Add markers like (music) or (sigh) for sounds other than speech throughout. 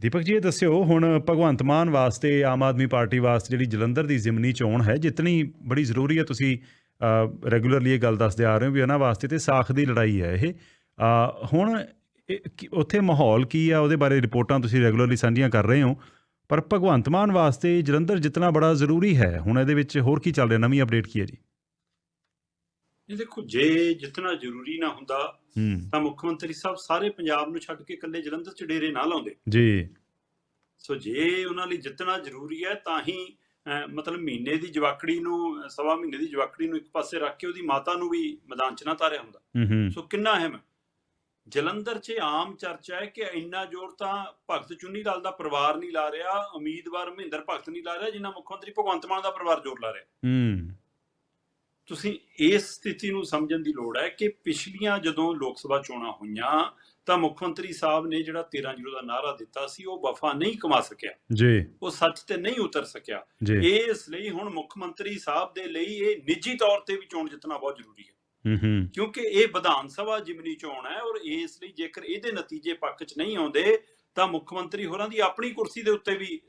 ਦੀਪਕ ਜੀ, ਇਹ ਦੱਸਿਓ, ਹੁਣ ਭਗਵੰਤ ਮਾਨ ਵਾਸਤੇ, ਆਮ ਆਦਮੀ ਪਾਰਟੀ ਵਾਸਤੇ ਜਿਹੜੀ ਜਲੰਧਰ ਦੀ ਜ਼ਿਮਨੀ ਚੋਣ ਹੈ, ਜਿਤਨੀ ਬੜੀ ਜ਼ਰੂਰੀ ਹੈ ਤੁਸੀਂ ਰੈਗੂਲਰਲੀ ਇਹ ਗੱਲ ਦੱਸਦੇ ਆ ਰਹੇ ਹੋ ਵੀ ਉਹਨਾਂ ਵਾਸਤੇ ਤੇ ਸਾਖ ਦੀ ਲੜਾਈ ਹੈ ਇਹ। ਹੁਣ ਇਹ ਕੀ- ਉੱਥੇ ਮਾਹੌਲ ਕੀ ਆ? ਉਹਦੇ ਬਾਰੇ ਰਿਪੋਰਟਾਂ ਤੁਸੀਂ ਰੈਗੂਲਰਲੀ ਸਾਂਝੀਆਂ ਕਰ ਰਹੇ ਹੋ। ਪਰ ਭਗਵੰਤ ਮਾਨ ਵਾਸਤੇ ਜਲੰਧਰ ਜਿਤਨਾ ਬੜਾ ਜ਼ਰੂਰੀ ਹੈ, ਹੁਣ ਇਹਦੇ ਵਿੱਚ ਹੋਰ ਕੀ ਚੱਲ ਰਿਹਾ? ਨਵੀਂ ਅਪਡੇਟ ਕੀ ਹੈ ਜੀ? ਇਹ ਦੇਖੋ ਜੇ ਜਿੰਨਾ ਜ਼ਰੂਰੀ ਨਾ ਹੁੰਦਾ ਤਾਂ ਮੁੱਖ ਮੰਤਰੀ ਸਾਹਿਬ ਸਾਰੇ ਪੰਜਾਬ ਨੂੰ ਛੱਡ ਕੇ ਇਕੱਲੇ ਜਲੰਧਰ ਚ ਡੇਰੇ ਨਾ ਲਾਉਂਦੇ। ਜੀ। ਸੋ ਜੇ ਉਹਨਾਂ ਲਈ ਜਿੱਤਣਾ ਜ਼ਰੂਰੀ ਹੈ ਤਾਂ ਹੀ ਮਤਲਬ ਮਹੀਨੇ ਦੀ ਜਵਾਕੜੀ ਨੂੰ ਸਵਾ ਮਹੀਨੇ ਦੀ ਜਵਾਕੜੀ ਨੂੰ ਇੱਕ ਪਾਸੇ ਰੱਖ ਕੇ ਉਹਦੀ ਮਾਤਾ ਨੂੰ ਵੀ ਮੈਦਾਨ ਚ ਨਾ ਤਾਰਿਆ ਹੁੰਦਾ। ਸੋ ਕਿੰਨਾ ਅਹਿਮ ਜਲੰਧਰ 'ਚ ਆਮ ਚਰਚਾ ਹੈ ਕਿ ਇੰਨਾ ਜ਼ੋਰ ਤਾਂ ਭਗਤ ਚੁੰਨੀ ਲਾਲ ਦਾ ਪਰਿਵਾਰ ਨਹੀਂ ਲਾ ਰਿਹਾ ਉਮੀਦਵਾਰ ਮਹਿੰਦਰ ਭਗਤ ਨਹੀਂ ਲਾ ਰਿਹਾ ਜਿੰਨਾ ਮੁੱਖ ਮੰਤਰੀ ਭਗਵੰਤ ਮਾਨ ਦਾ ਪਰਿਵਾਰ ਜ਼ੋਰ ਲਾ ਰਿਹਾ। ਹੂੰ। ਤੁਸੀਂ ਇਸ ਸਥਿਤੀ ਨੂੰ ਸਮਝਣ ਦੀ ਲੋੜ ਹੈ ਕਿ ਪਿਛਲੀਆਂ ਜਦੋਂ ਲੋਕ ਸਭਾ ਚੋਣਾਂ ਹੋਈਆਂ ਤਾਂ ਮੁੱਖ ਮੰਤਰੀ ਸਾਹਿਬ ਨੇ ਜਿਹੜਾ 13-0 ਦਾ ਨਾਅਰਾ ਦਿੱਤਾ ਸੀ ਉਹ ਵਫਾ ਨਹੀਂ ਕਮਾ ਸਕਿਆ। ਜੀ। ਉਹ ਸੱਚ ਤੇ ਨਹੀਂ ਉਤਰ ਸਕਿਆ। ਇਸ ਲਈ ਹੁਣ ਮੁੱਖ ਮੰਤਰੀ ਸਾਹਿਬ ਦੇ ਲਈ ਇਹ ਨਿੱਜੀ ਤੌਰ ਤੇ ਵੀ ਚੋਣ ਜਿੱਤਣਾ ਬਹੁਤ ਜ਼ਰੂਰੀ ਹੈ। ਹੂੰ ਹੂੰ। ਕਿਉਂਕਿ ਇਹ ਵਿਧਾਨ ਸਭਾ ਜਿਮਨੀ ਚੋਣ ਹੈ ਔਰ ਇਸ ਲਈ ਜੇਕਰ ਇਹਦੇ ਨਤੀਜੇ ਪੱਖ 'ਚ ਨਹੀਂ ਆਉਂਦੇ ਤਾਂ ਮੁੱਖ ਮੰਤਰੀ ਹੋਰਾਂ ਦੀ ਆਪਣੀ ਕੁਰਸੀ ਦੇ ਉੱਤੇ ਵੀ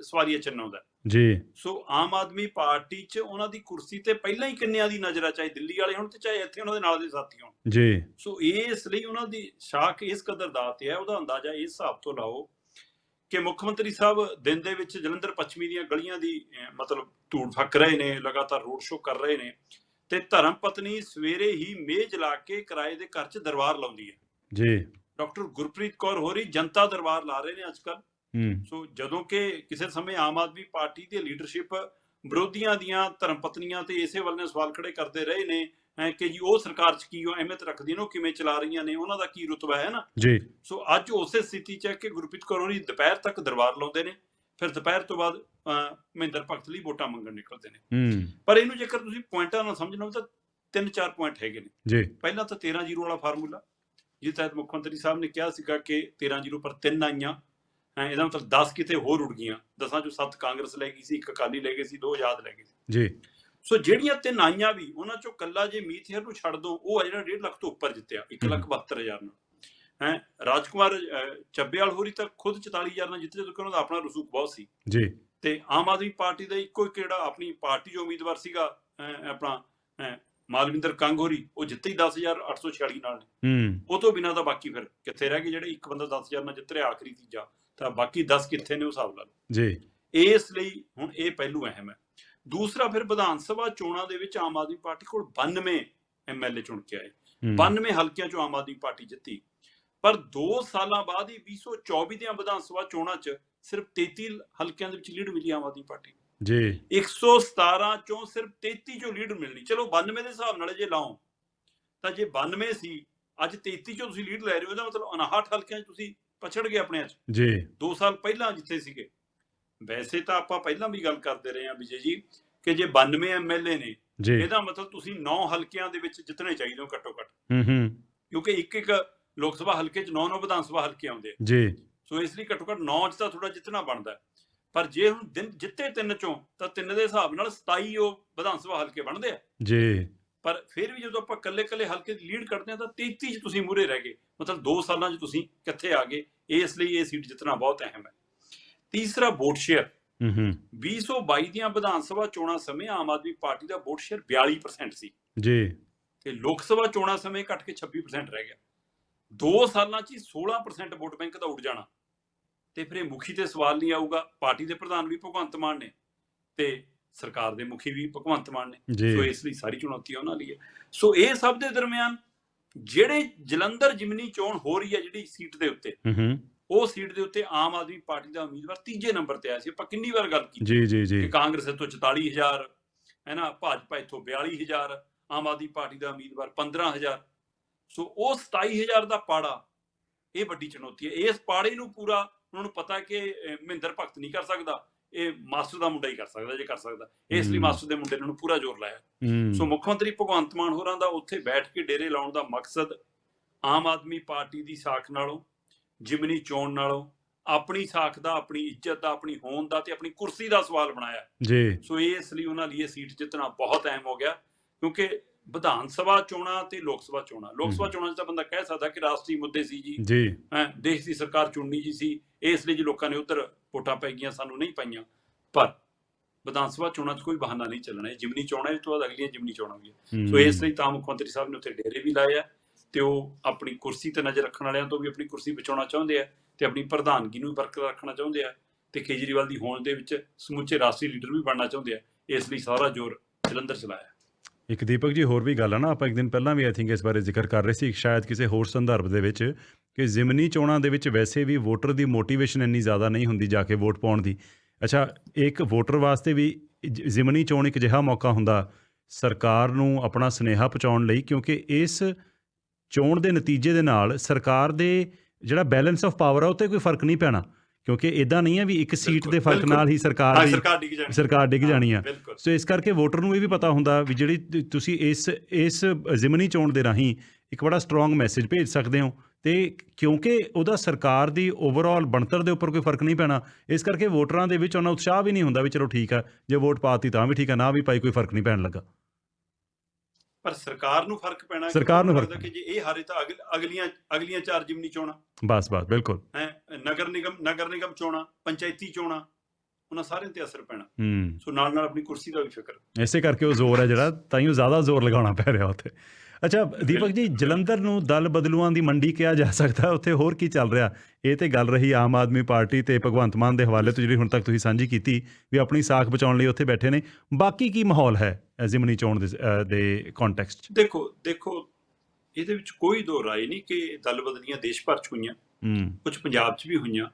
ਆਉਂਦਾ ਹੈ। ਜੀ। ਸੋ ਆਮ ਆਦਮੀ ਪਾਰਟੀ 'ਚ ਉਹਨਾਂ ਦੀ ਕੁਰਸੀ ਤੇ ਪਹਿਲਾਂ ਹੀ ਕਿੰਨਿਆਂ ਦੀ ਨਜ਼ਰ ਆ ਚਾਹੇ ਦਿੱਲੀ ਵਾਲੇ ਹੋਣ ਤੇ ਚਾਹੇ ਇੱਥੇ ਉਹਨਾਂ ਦੇ ਨਾਲ ਦੇ ਸਾਥੀ ਹੋਣ। ਜੀ। ਸੋ ਇਸ ਲਈ ਉਹਨਾਂ ਦੀ ਸ਼ਾਖ ਇਸ ਕਦਰ ਦਾਤ ਹੈ ਉਹਦਾ ਅੰਦਾਜ਼ਾ ਇਸ ਹਿਸਾਬ ਤੋਂ ਲਾਓ ਕਿ ਮੁੱਖ ਮੰਤਰੀ ਸਾਹਿਬ ਦਿਨ ਦੇ ਵਿੱਚ ਜਲੰਧਰ ਪੱਛਮੀ ਦੀਆਂ ਗਲੀਆਂ ਦੀ ਮਤਲਬ ਧੂੜ ਫੱਕ ਰਹੇ ਨੇ ਲਗਾਤਾਰ ਰੋਡ ਸ਼ੋਅ ਕਰ ਰਹੇ ਨੇ ਤੇ ਧਰਮ ਪਤਨੀ ਸਵੇਰੇ ਹੀ ਮੇਜ਼ ਲਾ ਕੇ ਕਿਰਾਏ ਦੇ ਘਰ 'ਚ ਦਰਬਾਰ ਲਾਉਂਦੀ ਹੈ। ਜੀ। ਡਾਕਟਰ ਗੁਰਪ੍ਰੀਤ ਕੌਰ ਹੋਰੀ ਜਨਤਾ ਦਰਬਾਰ ਲਾ ਰਹੇ ਨੇ ਅੱਜਕੱਲ ਸੋ ਜਦੋਂ ਕਿ ਕਿਸੇ ਸਮੇਂ ਆਮ ਆਦਮੀ ਪਾਰਟੀ ਦੀ ਲੀਡਰਸ਼ਿਪ ਵਿਰੋਧੀਆਂ ਦੀਆਂ ਧਰਮ ਪਤਨੀਆਂ ਤੇ ਇਸੇ ਵੱਲ ਨੇ ਸਵਾਲ ਖੜੇ ਕਰਦੇ ਰਹੇ ਨੇ ਕਿ ਜੀ ਉਹ ਸਰਕਾਰ 'ਚ ਕੀ ਉਹ ਅਹਿਮੀਅਤ ਰੱਖਦੀਆਂ ਨੇ ਉਹ ਕਿਵੇਂ ਚਲਾ ਰਹੀਆਂ ਨੇ ਉਹਨਾਂ ਦਾ ਕੀ ਰੁਤਬਾ ਹੈ ਨਾ? ਜੀ। ਸੋ ਅੱਜ ਉਸੇ ਸਥਿਤੀ 'ਚ ਹੈ ਕਿ ਗੁਰਪ੍ਰੀਤ ਕੌਰ ਹੋਰੀ ਦੁਪਹਿਰ ਤੱਕ ਦਰਬਾਰ ਲਾਉਂਦੇ ਨੇ ਫਿਰ ਦੁਪਹਿਰ ਤੋਂ ਬਾਅਦ ਮਹਿੰਦਰ ਭਗਤ ਲਈ ਵੋਟਾਂ ਮੰਗਣ ਨਿਕਲਦੇ ਨੇ। ਪਰ ਇਹਨੂੰ ਜੇਕਰ ਤੁਸੀਂ ਪੁਆਇੰਟਾਂ ਨਾਲ ਸਮਝਣਾ ਤਾਂ ਤਿੰਨ ਚਾਰ ਪੁਆਇੰਟ ਹੈਗੇ ਨੇ। ਜੀ। ਪਹਿਲਾਂ ਤਾਂ 13 ਜ਼ੀਰੋ ਵਾਲਾ ਫਾਰਮੂਲਾ ਜਿਸ ਤਹਿਤ ਮੁੱਖ ਮੰਤਰੀ ਸਾਹਿਬ ਨੇ ਕਿਹਾ ਸੀਗਾ ਕਿ 13 ਜ਼ੀਰੋ ਪਰ ਤਿੰਨ ਆਈਆਂ। ਹੈਂ, ਇਹਦਾ ਮਤਲਬ 10 ਕਿਤੇ ਹੋਰ ਉੜ ਗਈਆਂ। ਦਸਾਂ ਚੋਂ 7 ਕਾਂਗਰਸ ਲੈ ਗਈ ਸੀ ਇੱਕ ਅਕਾਲੀ ਲੈ ਗਈ ਸੀ ਦੋ ਆਜ਼ਾਦ ਲੈ ਗਏ ਸੀ। ਜੀ। ਸੋ ਜਿਹੜੀਆਂ ਤਿੰਨ ਆਈਆਂ ਵੀ ਉਹਨਾਂ ਚੋਂ ਕੱਲਾ ਜੇ ਹੇਅਰ ਨੂੰ ਛੱਡ ਦੋ ਉਹ ਆ ਜਿਹੜਾ 1.5 ਲੱਖ ਤੋਂ ਉੱਪਰ ਜਿੱਤਿਆ 1 ਲੱਖ 72000 ਨਾਲ। ਹੈ ਰਾਜਕੁਮਾਰ ਚੱਬੇਵਾਲ ਹੋਰੀ ਤਾਂ ਖੁਦ 44000 ਨਾਲ ਜਿੱਤੇ ਕਿਉਂਕਿ ਉਹਨਾਂ ਦਾ ਆਪਣਾ ਰਸੂਖ ਬਹੁਤ ਸੀ। ਜੀ। ਤੇ ਆਮ ਆਦਮੀ ਪਾਰਟੀ ਦਾ ਇੱਕੋ ਇੱਕ ਜਿਹੜਾ ਆਪਣੀ ਪਾਰਟੀ ਜੋ ਉਮੀਦਵਾਰ ਸੀਗਾ ਆਪਣਾ ਮਾਲਵਿੰਦਰ ਕੰਗ ਹੋਰੀ ਉਹ ਜਿੱਤੇ ਹੀ 10846 ਨਾਲ ਨੇ। ਹੂੰ। ਉਹ ਤੋਂ ਬਿਨਾਂ ਤਾਂ ਬਾਕੀ ਫਿਰ ਕਿੱਥੇ ਰਹਿ ਗਏ ਜਿਹੜੇ ਇੱਕ ਬੰਦਾ 10000 ਨਾਲ ਜਿੱਤ ਰਿਹਾ ਆਖਰੀ ਤੀਜਾ। ਤਾਂ ਬਾਕੀ 10 ਕਿੱਥੇ ਨੇ ਉਹ ਹਿਸਾਬ ਲਾ ਲਓ। ਜੀ। ਇਸ ਲਈ ਹੁਣ ਇਹ ਪਹਿਲੂ ਅਹਿਮ ਹੈ। ਦੂਸਰਾ ਫਿਰ ਵਿਧਾਨ ਸਭਾ ਚੋਣਾਂ ਦੇ ਵਿੱਚ ਆਮ ਆਦਮੀ ਪਾਰਟੀ ਕੋਲ 92 ਐਮਐਲਏ ਚੁਣ ਕੇ ਆਏ। ਹੂੰ, 92 ਹਲਕਿਆਂ ਚੋਂ ਆਮ ਆਦਮੀ ਪਾਰਟੀ ਜਿੱਤੀ। ਪਰ 2 ਸਾਲਾਂ ਬਾਅਦ ਹੀ 2024 ਦੀਆਂ ਵਿਧਾਨ ਸਭਾ ਚੋਣਾਂ 'ਚ ਸਿਰਫ 33 ਹਲਕਿਆਂ ਦੇ ਵਿੱਚ ਲੀਡ ਮਿਲੀ ਆਮ ਆਦਮੀ ਪਾਰਟੀ। ਜੀ। 117 ਚੋਂ ਸਿਰਫ 33 ਚੋਂ ਲੀਡ ਮਿਲਣੀ। ਚਲੋ 92 ਦੇ ਹਿਸਾਬ ਨਾਲ ਜੇ ਲਾਓ ਤਾਂ ਜੇ 92 ਸੀ ਅੱਜ 33 ਚੋਂ ਤੁਸੀਂ ਲੀਡ ਲੈ ਰਹੇ ਹੋ ਇਹਦਾ ਮਤਲਬ 59 ਹਲਕਿਆਂ 'ਚ ਤੁਸੀਂ ਪਛੜ ਗਏ ਆਪਣੇ 'ਚ। ਜੀ। 2 ਸਾਲ ਪਹਿਲਾਂ ਜਿੱਥੇ ਸੀਗੇ। ਵੈਸੇ ਤਾਂ ਆਪਾਂ ਪਹਿਲਾਂ ਵੀ ਗੱਲ ਕਰਦੇ ਰਹੇ ਹਾਂ ਵਿਜੇ ਜੀ ਕਿ ਜੇ 92 ਐਮਐਲਏ ਨੇ ਇਹਦਾ ਮਤਲਬ ਤੁਸੀਂ 9 ਹਲਕਿਆਂ ਦੇ ਵਿੱਚ ਜਿੱਤਣੇ ਚਾਹੀਦੇ ਹੋ ਘੱਟੋ ਘੱਟ। ਹੂੰ ਹੂੰ। ਕਿਉਂਕਿ ਇੱਕ ਇੱਕ ਲੋਕ ਸਭਾ ਹਲਕੇ 'ਚ 9-9 ਵਿਧਾਨ ਸਭਾ ਹਲਕੇ ਆਉਂਦੇ। ਜੀ। ਸੋ ਇਸ ਲਈ ਘੱਟੋ ਘੱਟ 9 'ਚ ਤਾਂ ਥੋੜਾ ਜਿੱਤਣਾ ਬਣਦਾ। ਪਰ ਜੇ ਹੁਣ ਦਿਨ ਜਿੱਤੇ ਤਿੰਨ ਚੋਂ ਤਾਂ ਤਿੰਨ ਦੇ ਹਿਸਾਬ ਨਾਲ 27 ਉਹ ਵਿਧਾਨ ਸਭਾ ਹਲਕੇ ਬਣਦੇ ਆ। ਜੀ। ਪਰ ਫਿਰ ਵੀ ਜਦੋਂ ਆਪਾਂ ਕੱਲੇ-ਕੱਲੇ ਹਲਕੇ ਦੀ ਲੀਡ ਕਰਦੇ ਆ ਤਾਂ 33 'ਚ ਤੁਸੀਂ ਮੂਰੇ ਰਹਿ ਗਏ। ਮਤਲਬ 2 ਸਾਲਾਂ 'ਚ ਤੁਸੀਂ ਕਿੱਥੇ ਆ ਗਏ। ਇਸ ਲਈ ਇਹ ਸੀਟ ਜਿੱਤਣਾ ਬਹੁਤ ਅਹਿਮ ਹੈ। ਤੀਸਰਾ ਵੋਟ ਸ਼ੇਅਰ। ਹੂੰ ਹੂੰ। 2022 ਦੀਆਂ ਵਿਧਾਨ ਸਭਾ ਚੋਣਾਂ ਸਮੇਂ ਆਮ ਆਦਮੀ ਪਾਰਟੀ ਦਾ ਵੋਟ ਸ਼ੇਅਰ 42% ਸੀ। ਜੀ। ਤੇ ਲੋਕ ਸਭਾ ਚੋਣਾਂ ਸਮੇਂ ਘਟ ਕੇ 26% ਰਹਿ ਗਿਆ। 2 ਸਾਲਾਂ 'ਚ ਹੀ 16% ਵੋਟ ਬੈਂਕ ਦਾ ਉੱਡ ਜਾਣਾ। ਤੇ ਫਿਰ ਇਹ ਮੁਖੀ ਤੇ ਸਵਾਲ ਨਹੀਂ ਆਊਗਾ ਪਾਰਟੀ ਦੇ ਪ੍ਰਧਾਨ ਵੀ ਭਗਵੰਤ ਮਾਨ ਨੇ ਤੇ ਸਰਕਾਰ ਦੇ ਮੁਖੀ ਵੀ ਭਗਵੰਤ ਮਾਨ ਨੇ। ਸੋ ਇਸ ਲਈ ਸਾਰੀ ਚੁਣੌਤੀ ਉਹਨਾਂ ਲਈ ਹੈ। ਸੋ ਇਹ ਸਭ ਦੇ ਦਰਮਿਆਨ ਜਿਹੜੇ ਜਲੰਧਰ ਜਿਮਨੀ ਚੋਣ ਹੋ ਰਹੀ ਹੈ ਜਿਹੜੀ ਸੀਟ ਦੇ ਉੱਤੇ ਉਹ ਸੀਟ ਦੇ ਉੱਤੇ ਆਮ ਆਦਮੀ ਪਾਰਟੀ ਦਾ ਉਮੀਦਵਾਰ ਤੀਜੇ ਨੰਬਰ ਤੇ ਆਇਆ ਸੀ। ਆਪਾਂ ਕਿੰਨੀ ਵਾਰ ਗੱਲ ਕੀਤੀ? ਜੀ ਜੀ ਕਿ ਜੀ ਕਾਂਗਰਸ ਇੱਥੋਂ 44000 ਹੈ ਨਾ ਭਾਜਪਾ ਇੱਥੋਂ 42000 ਆਮ ਆਦਮੀ ਪਾਰਟੀ ਦਾ ਉਮੀਦਵਾਰ 15000 ਸੋ ਉਹ 27000 ਦਾ ਪਾੜਾ ਇਹ ਵੱਡੀ ਚੁਣੌਤੀ ਹੈ। ਇਸ ਪਾੜੇ ਨੂੰ ਪੂਰਾ ਉਹਨਾਂ ਨੂੰ ਪਤਾ ਕਿ ਮਹਿੰਦਰ ਭਗਤ ਨਹੀਂ ਕਰ ਸਕਦਾ ਇਹ ਮਾਸਟਰ ਦਾ ਮੁੰਡਾ ਹੀ ਕਰ ਸਕਦਾ ਜੇ ਕਰ ਸਕਦਾ। ਇਸ ਲਈ। ਮਾਸਟਰ ਦੇ ਮੁੰਡੇ ਨੇ ਪੂਰਾ ਜ਼ੋਰ ਲਾਇਆ। ਸੋ ਮੁੱਖ ਮੰਤਰੀ ਭਗਵੰਤ ਮਾਨ ਹੋਰਾਂ ਦਾ ਉੱਥੇ ਬੈਠ ਕੇ ਡੇਰੇ ਲਾਉਣ ਦਾ ਮਕਸਦ ਆਮ ਆਦਮੀ ਪਾਰਟੀ ਦੀ ਸਾਖ ਨਾਲੋਂ ਜਿਮਨੀ ਚੋਣ ਨਾਲੋਂ ਆਪਣੀ ਸਾਖ ਦਾ ਆਪਣੀ ਇੱਜ਼ਤ ਦਾ ਆਪਣੀ ਹੋਂਦ ਦਾ ਤੇ ਆਪਣੀ ਕੁਰਸੀ ਦਾ ਸਵਾਲ ਬਣਾਇਆ। ਜੀ। ਸੋ ਇਸ ਲਈ ਉਹਨਾਂ ਲਈ ਇਹ ਸੀਟ ਜਿੱਤਣਾ ਬਹੁਤ ਅਹਿਮ ਹੋ ਗਿਆ ਕਿਉਂਕਿ ਵਿਧਾਨ ਸਭਾ ਚੋਣਾਂ ਤੇ ਲੋਕ ਸਭਾ ਚੋਣਾਂ। ਲੋਕ ਸਭਾ। ਚੋਣਾਂ 'ਚ ਤਾਂ ਬੰਦਾ ਕਹਿ ਸਕਦਾ ਕਿ ਰਾਸ਼ਟਰੀ ਮੁੱਦੇ ਸੀ ਜੀ। ਜੀ। ਹੈਂ ਦੇਸ਼ ਦੀ ਸਰਕਾਰ ਚੁਣਨੀ ਜੀ ਸੀ। ਇਸ ਲਈ ਜੀ ਲੋਕਾਂ ਨੇ ਉਧਰ ਵੋਟਾਂ ਪੈ ਗਈਆਂ ਸਾਨੂੰ ਨਹੀਂ ਪਾਈਆਂ। ਪਰ ਵਿਧਾਨ ਸਭਾ ਚੋਣਾਂ 'ਚ ਕੋਈ ਬਹਾਨਾ ਨਹੀਂ ਚੱਲਣਾ। ਇਹ ਜਿਮਨੀ ਚੋਣਾਂ ਇਸ ਤੋਂ ਬਾਅਦ ਅਗਲੀਆਂ ਜਿਮਨੀ ਚੋਣਾਂ ਵੀ ਹੂੰ। ਸੋ ਇਸ ਲਈ ਤਾਂ ਮੁੱਖ ਮੰਤਰੀ ਸਾਹਿਬ ਨੇ ਉੱਥੇ ਡੇਰੇ ਵੀ ਲਾਏ ਆ ਤੇ ਉਹ ਆਪਣੀ ਕੁਰਸੀ ਤੇ ਨਜ਼ਰ ਰੱਖਣ ਵਾਲਿਆਂ ਤੋਂ ਵੀ ਆਪਣੀ ਕੁਰਸੀ ਬਚਾਉਣਾ ਚਾਹੁੰਦੇ ਆ ਤੇ ਆਪਣੀ ਪ੍ਰਧਾਨਗੀ ਨੂੰ ਵੀ ਬਰਕਰਾਰ ਰੱਖਣਾ ਚਾਹੁੰਦੇ ਆ ਤੇ ਕੇਜਰੀਵਾਲ ਦੀ ਹੋਂਦ ਦੇ ਵਿੱਚ ਸਮੁੱਚੇ ਰਾਸ਼ਟਰੀ ਲੀਡਰ ਵੀ ਬਣਨਾ ਚਾਹੁੰਦੇ ਆ। ਇਸ ਲਈ ਸਾਰਾ ਜ਼ੋਰ ਜਲੰਧਰ ਚਲਾਇਆ ਇੱਕ ਦੀਪਕ ਜੀ, ਹੋਰ ਵੀ ਗੱਲ ਆ ਨਾ, ਆਪਾਂ ਇੱਕ ਦਿਨ ਪਹਿਲਾਂ ਵੀ ਆਈ ਥਿੰਕ ਇਸ ਬਾਰੇ ਜ਼ਿਕਰ ਕਰ ਰਹੇ ਸੀ, ਸ਼ਾਇਦ ਕਿਸੇ ਹੋਰ ਸੰਦਰਭ ਦੇ ਵਿੱਚ, ਕਿ ਜ਼ਿਮਨੀ ਚੋਣਾਂ ਦੇ ਵਿੱਚ ਵੈਸੇ ਵੀ ਵੋਟਰ ਦੀ ਮੋਟੀਵੇਸ਼ਨ ਇੰਨੀ ਜ਼ਿਆਦਾ ਨਹੀਂ ਹੁੰਦੀ ਜਾ ਕੇ ਵੋਟ ਪਾਉਣ ਦੀ। ਅੱਛਾ, ਇੱਕ ਵੋਟਰ ਵਾਸਤੇ ਵੀ ਜ਼ਿਮਨੀ ਚੋਣ ਇੱਕ ਅਜਿਹਾ ਮੌਕਾ ਹੁੰਦਾ ਸਰਕਾਰ ਨੂੰ ਆਪਣਾ ਸੁਨੇਹਾ ਪਹੁੰਚਾਉਣ ਲਈ, ਕਿਉਂਕਿ ਇਸ ਚੋਣ ਦੇ ਨਤੀਜੇ ਦੇ ਨਾਲ ਸਰਕਾਰ ਦੇ ਜਿਹੜਾ ਬੈਲੈਂਸ ਆਫ ਪਾਵਰ ਆ, ਉਹ 'ਤੇ ਕੋਈ ਫ਼ਰਕ ਨਹੀਂ ਪੈਣਾ। ਕਿਉਂਕਿ ਇਦਾਂ ਨਹੀਂ ਹੈ ਵੀ ਇੱਕ ਸੀਟ ਦੇ ਫ਼ਰਕ। ਨਾਲ ਹੀ ਸਰਕਾਰ ਦੀ ਸਰਕਾਰ ਡਿੱਗ ਜਾਣੀ। ਆ। ਸੋ ਇਸ ਕਰਕੇ ਵੋਟਰ ਨੂੰ ਇਹ ਵੀ ਪਤਾ ਹੁੰਦਾ ਵੀ ਜਿਹੜੀ ਤੁਸੀਂ ਇਸ ਇਸ ਜ਼ਿਮਨੀ ਚੋਣ ਦੇ ਰਾਹੀਂ ਇੱਕ ਬੜਾ ਸਟਰੋਂਗ ਮੈਸੇਜ ਭੇਜ ਸਕਦੇ ਹੋ ਤੇ ਕਿਉਂਕਿ ਉਹਦਾ ਸਰਕਾਰ ਦੀ ਓਵਰਆਲ ਬਣਤਰ ਦੇ ਉੱਪਰ ਕੋਈ ਫ਼ਰਕ ਨਹੀਂ ਪੈਣਾ ਇਸ ਕਰਕੇ ਵੋਟਰਾਂ ਦੇ ਵਿੱਚ ਉਹਨਾਂ ਉਤਸ਼ਾਹ ਵੀ ਨਹੀਂ ਹੁੰਦਾ ਵੀ ਚਲੋ ਠੀਕ ਆ ਜੇ ਵੋਟ ਪਾਤੀ ਤਾਂ ਵੀ ਠੀਕ ਆ ਨਾ ਵੀ ਪਾਈ ਕੋਈ ਫ਼ਰਕ ਨਹੀਂ ਪੈਣ ਲੱਗਾ। ਪਰ ਸਰਕਾਰ ਨੂੰ ਫ਼ਰਕ ਪੈਣਾ ਸਰਕਾਰ ਨੂੰ ਫ਼ਰਕ ਕਿ ਜੇ ਇਹ ਹਾਰੇ ਤਾਂ ਅਗਲ- ਅਗਲੀਆਂ ਅਗਲੀਆਂ ਚਾਰ ਜਿਮਨੀ ਚੋਣਾਂ। ਬਸ ਬਸ ਬਿਲਕੁਲ। ਹੈ ਨਗਰ ਨਿਗਮ ਨਗਰ ਨਿਗਮ ਚੋਣਾਂ ਪੰਚਾਇਤੀ ਚੋਣਾਂ ਉਹਨਾਂ ਸਾਰਿਆਂ ਤੇ ਅਸਰ ਪੈਣਾ। ਸੋ ਨਾਲ ਨਾਲ ਆਪਣੀ ਕੁਰਸੀ ਦਾ ਵੀ ਫਿਕਰ। ਇਸੇ ਕਰਕੇ ਉਹ ਜ਼ੋਰ ਹੈ ਜਿਹੜਾ ਤਾਂ ਹੀ ਉਹ ਜ਼ਿਆਦਾ ਜ਼ੋਰ ਲਗਾਉਣਾ ਪੈ ਰਿਹਾ ਉੱਥੇ। ਅੱਛਾ ਦੀਪਕ ਜੀ ਜਲੰਧਰ ਨੂੰ ਦਲ ਬਦਲੂਆਂ ਦੀ ਮੰਡੀ ਕਿਹਾ ਜਾ ਸਕਦਾ ਉੱਥੇ ਹੋਰ ਕੀ ਚੱਲ ਰਿਹਾ? ਇਹ ਤੇ ਗੱਲ ਰਹੀ ਆਮ ਆਦਮੀ ਪਾਰਟੀ ਤੇ ਭਗਵੰਤ ਮਾਨ ਦੇ ਹਵਾਲੇ ਤੋਂ ਜਿਹੜੀ ਹੁਣ ਤੱਕ ਤੁਸੀਂ ਸਾਂਝੀ ਕੀਤੀ ਵੀ ਆਪਣੀ ਸਾਖ ਬਚਾਉਣ ਲਈ ਉੱਥੇ ਬੈਠੇ ਨੇ। ਬਾਕੀ ਕੀ ਮਾਹੌਲ ਹੈ ਜ਼ਿਮਨੀ ਚੋਣ ਦੇ ਕੰਟੈਕਸਟ 'ਚ? ਦੇਖੋ ਦੇਖੋ ਇਹਦੇ ਵਿੱਚ ਕੋਈ ਦੋ ਰਾਏ ਨਹੀਂ ਕਿ ਦਲ ਬਦਲੀਆਂ ਦੇਸ਼ ਭਰ ਚ ਹੋਈਆਂ ਹੂੰ। ਕੁਝ ਪੰਜਾਬ 'ਚ ਵੀ ਹੋਈਆਂ।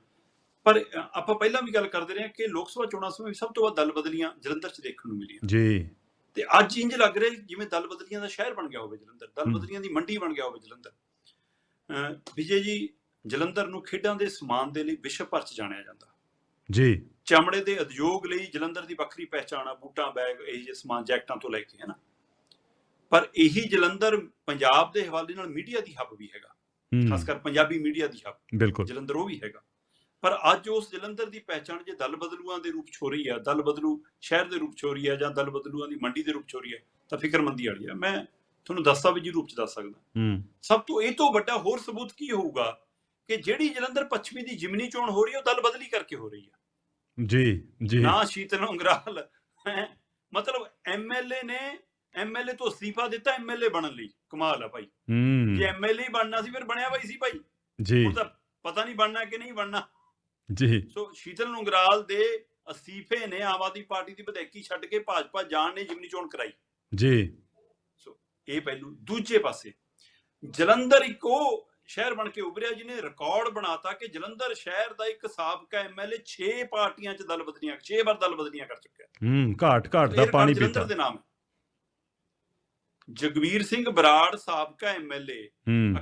ਪਰ ਆਪਾਂ ਪਹਿਲਾਂ ਵੀ ਗੱਲ ਕਰਦੇ ਰਹੇ ਕਿ ਲੋਕ ਸਭਾ ਚੋਣਾਂ ਸਮੇਂ ਸਭ ਤੋਂ ਵੱਧ ਦਲ ਬਦਲੀਆਂ ਜਲੰਧਰ 'ਚ ਦੇਖਣ ਨੂੰ ਮਿਲੀਆਂ। ਜੀ। ਤੇ ਅੱਜ ਇੰਜ ਲੱਗ ਰਿਹਾ ਜਿਵੇਂ ਦਲ ਬਦਲੀਆਂ ਦਾ ਸ਼ਹਿਰ ਬਣ ਗਿਆ ਹੋਵੇ ਜਲੰਧਰ ਦਲ। ਬਦਲੀਆਂ ਦੀ ਮੰਡੀ ਬਣ ਗਿਆ ਹੋਵੇ ਜਲੰਧਰ। ਵਿਜੇ ਜੀ ਜਲੰਧਰ ਨੂੰ ਖੇਡਾਂ ਦੇ ਸਮਾਨ ਦੇ ਲਈ ਵਿਸ਼ਵ ਭਰ ਚ ਜਾਣਿਆ ਜਾਂਦਾ। ਜੀ। ਚਮੜੇ ਦੇ ਉਦਯੋਗ ਲਈ ਜਲੰਧਰ ਦੀ ਵੱਖਰੀ ਪਹਿਚਾਣ ਆ ਬੂਟਾਂ ਬੈਗ ਇਹ ਜਿਹੇ ਸਮਾਨ ਜੈਕਟਾਂ ਤੋਂ ਲੈ ਕੇ ਹੈ ਨਾ ਪਰ ਇਹੀ ਜਲੰਧਰ ਪੰਜਾਬ ਦੇ ਹਵਾਲੇ ਨਾਲ ਮੀਡੀਆ ਦੀ ਹੱਬ ਵੀ ਹੈਗਾ। ਖਾਸ ਕਰ ਪੰਜਾਬੀ ਮੀਡੀਆ ਦੀ ਹੱਬ। ਬਿਲਕੁਲ। ਜਲੰਧਰ ਉਹ ਵੀ ਹੈਗਾ। ਪਰ ਅੱਜ ਉਸ ਜਲੰਧਰ ਦੀ ਪਹਿਚਾਣ ਜੇ ਦਲ ਬਦਲੂਆਂ ਦੇ ਰੂਪ ਚ ਹੋ ਰਹੀ ਹੈ ਦਲ ਬਦਲੂ ਸ਼ਹਿਰ ਦੇ ਰੂਪ ਚ ਹੋ ਰਹੀ ਹੈ ਜਾਂ ਦਲ ਬਦਲੂਆਂ ਦੀ ਮੰਡੀ ਦੇ ਰੂਪ ਚ ਹੋ ਰਹੀ ਹੈ ਤਾਂ ਫਿਕਰਮੰਦੀ ਵਾਲੀ ਹੈ ਮੈਂ ਤੁਹਾਨੂੰ ਦਸਤਾਵੇਜੀ ਰੂਪ ਚ ਦੱਸ ਸਕਦਾ। ਹੂੰ। ਸਭ ਤੋਂ ਇਹ ਤੋਂ ਵੱਡਾ ਹੋਰ ਸਬੂਤ ਕੀ ਹੋਊਗਾ ਕਿ ਜਿਹੜੀ ਜਲੰਧਰ ਪੱਛਮੀ ਦੀ ਜਿਮਨੀ ਚੋਣ ਹੋ ਰਹੀ ਹੈ ਉਹ ਦਲ ਬਦਲੀ ਕਰਕੇ ਹੋ ਰਹੀ ਹੈ ਜੀ ਜੀ। ਨਾ ਸ਼ੀਤਲ ਉਂਗਰਾਲ। ਮਤਲਬ ਐਮਐਲਏ ਨੇ ਐਮਐਲਏ ਤੋਂ ਅਸਤੀਫਾ ਦਿੱਤਾ ਐਮਐਲਏ ਬਣਨ ਲਈ ਕਮਾਲ ਆ ਭਾਈ। ਹੂੰ। ਜੇ ਐਮਐਲਏ ਬਣਨਾ ਸੀ ਫਿਰ ਬਣਿਆ ਭਾਈ ਸੀ ਭਾਈ। ਜੀ। ਤਾਂ ਪਤਾ ਨਹੀਂ ਬਣਨਾ ਕਿ ਨਹੀਂ ਬਣਨਾ। ਜੀ। ਸੋ ਸ਼ੀਤਲ ਉਂਗਰਾਲ ਦੇ ਅਸਤੀਫੇ ਨੇ ਆਮ ਆਦਮੀ ਪਾਰਟੀ ਦੀ ਵਿਧਾਇਕੀ ਛੱਡ ਕੇ ਭਾਜਪਾ ਜਾਣ ਨੇ ਜਿਮਨੀ ਚੋਣ ਕਰਾਈ। ਜੀ। ਸੋ ਇਹ ਪਹਿਲੂ ਦੂਜੇ ਪਾਸੇ। ਜਲੰਧਰ ਇੱਕ ਉਹ ਸ਼ਹਿਰ ਬਣ ਕੇ ਉਭਰਿਆ ਜਿਹਨੇ ਰਿਕਾਰਡ ਬਣਾਤਾ ਕਿ ਜਲੰਧਰ ਸ਼ਹਿਰ ਦਾ ਇੱਕ ਸਾਬਕਾ ਐਮਐਲਏ 6 ਪਾਰਟੀਆਂ 'ਚ ਦਲ ਬਦਲੀਆਂ 6 ਵਾਰ ਦਲ ਬਦਲੀਆਂ ਕਰ ਚੁੱਕਿਆ। ਹੂੰ ਘਾਟ ਘਾਟ ਦਾ ਪਾਣੀ ਜਲੰਧਰ ਪੀਤਾ ਦੇ ਨਾਮ ਜਗਵੀਰ ਸਿੰਘ ਬਰਾੜ ਸਾਬਕਾ ਐਮਐਲਏ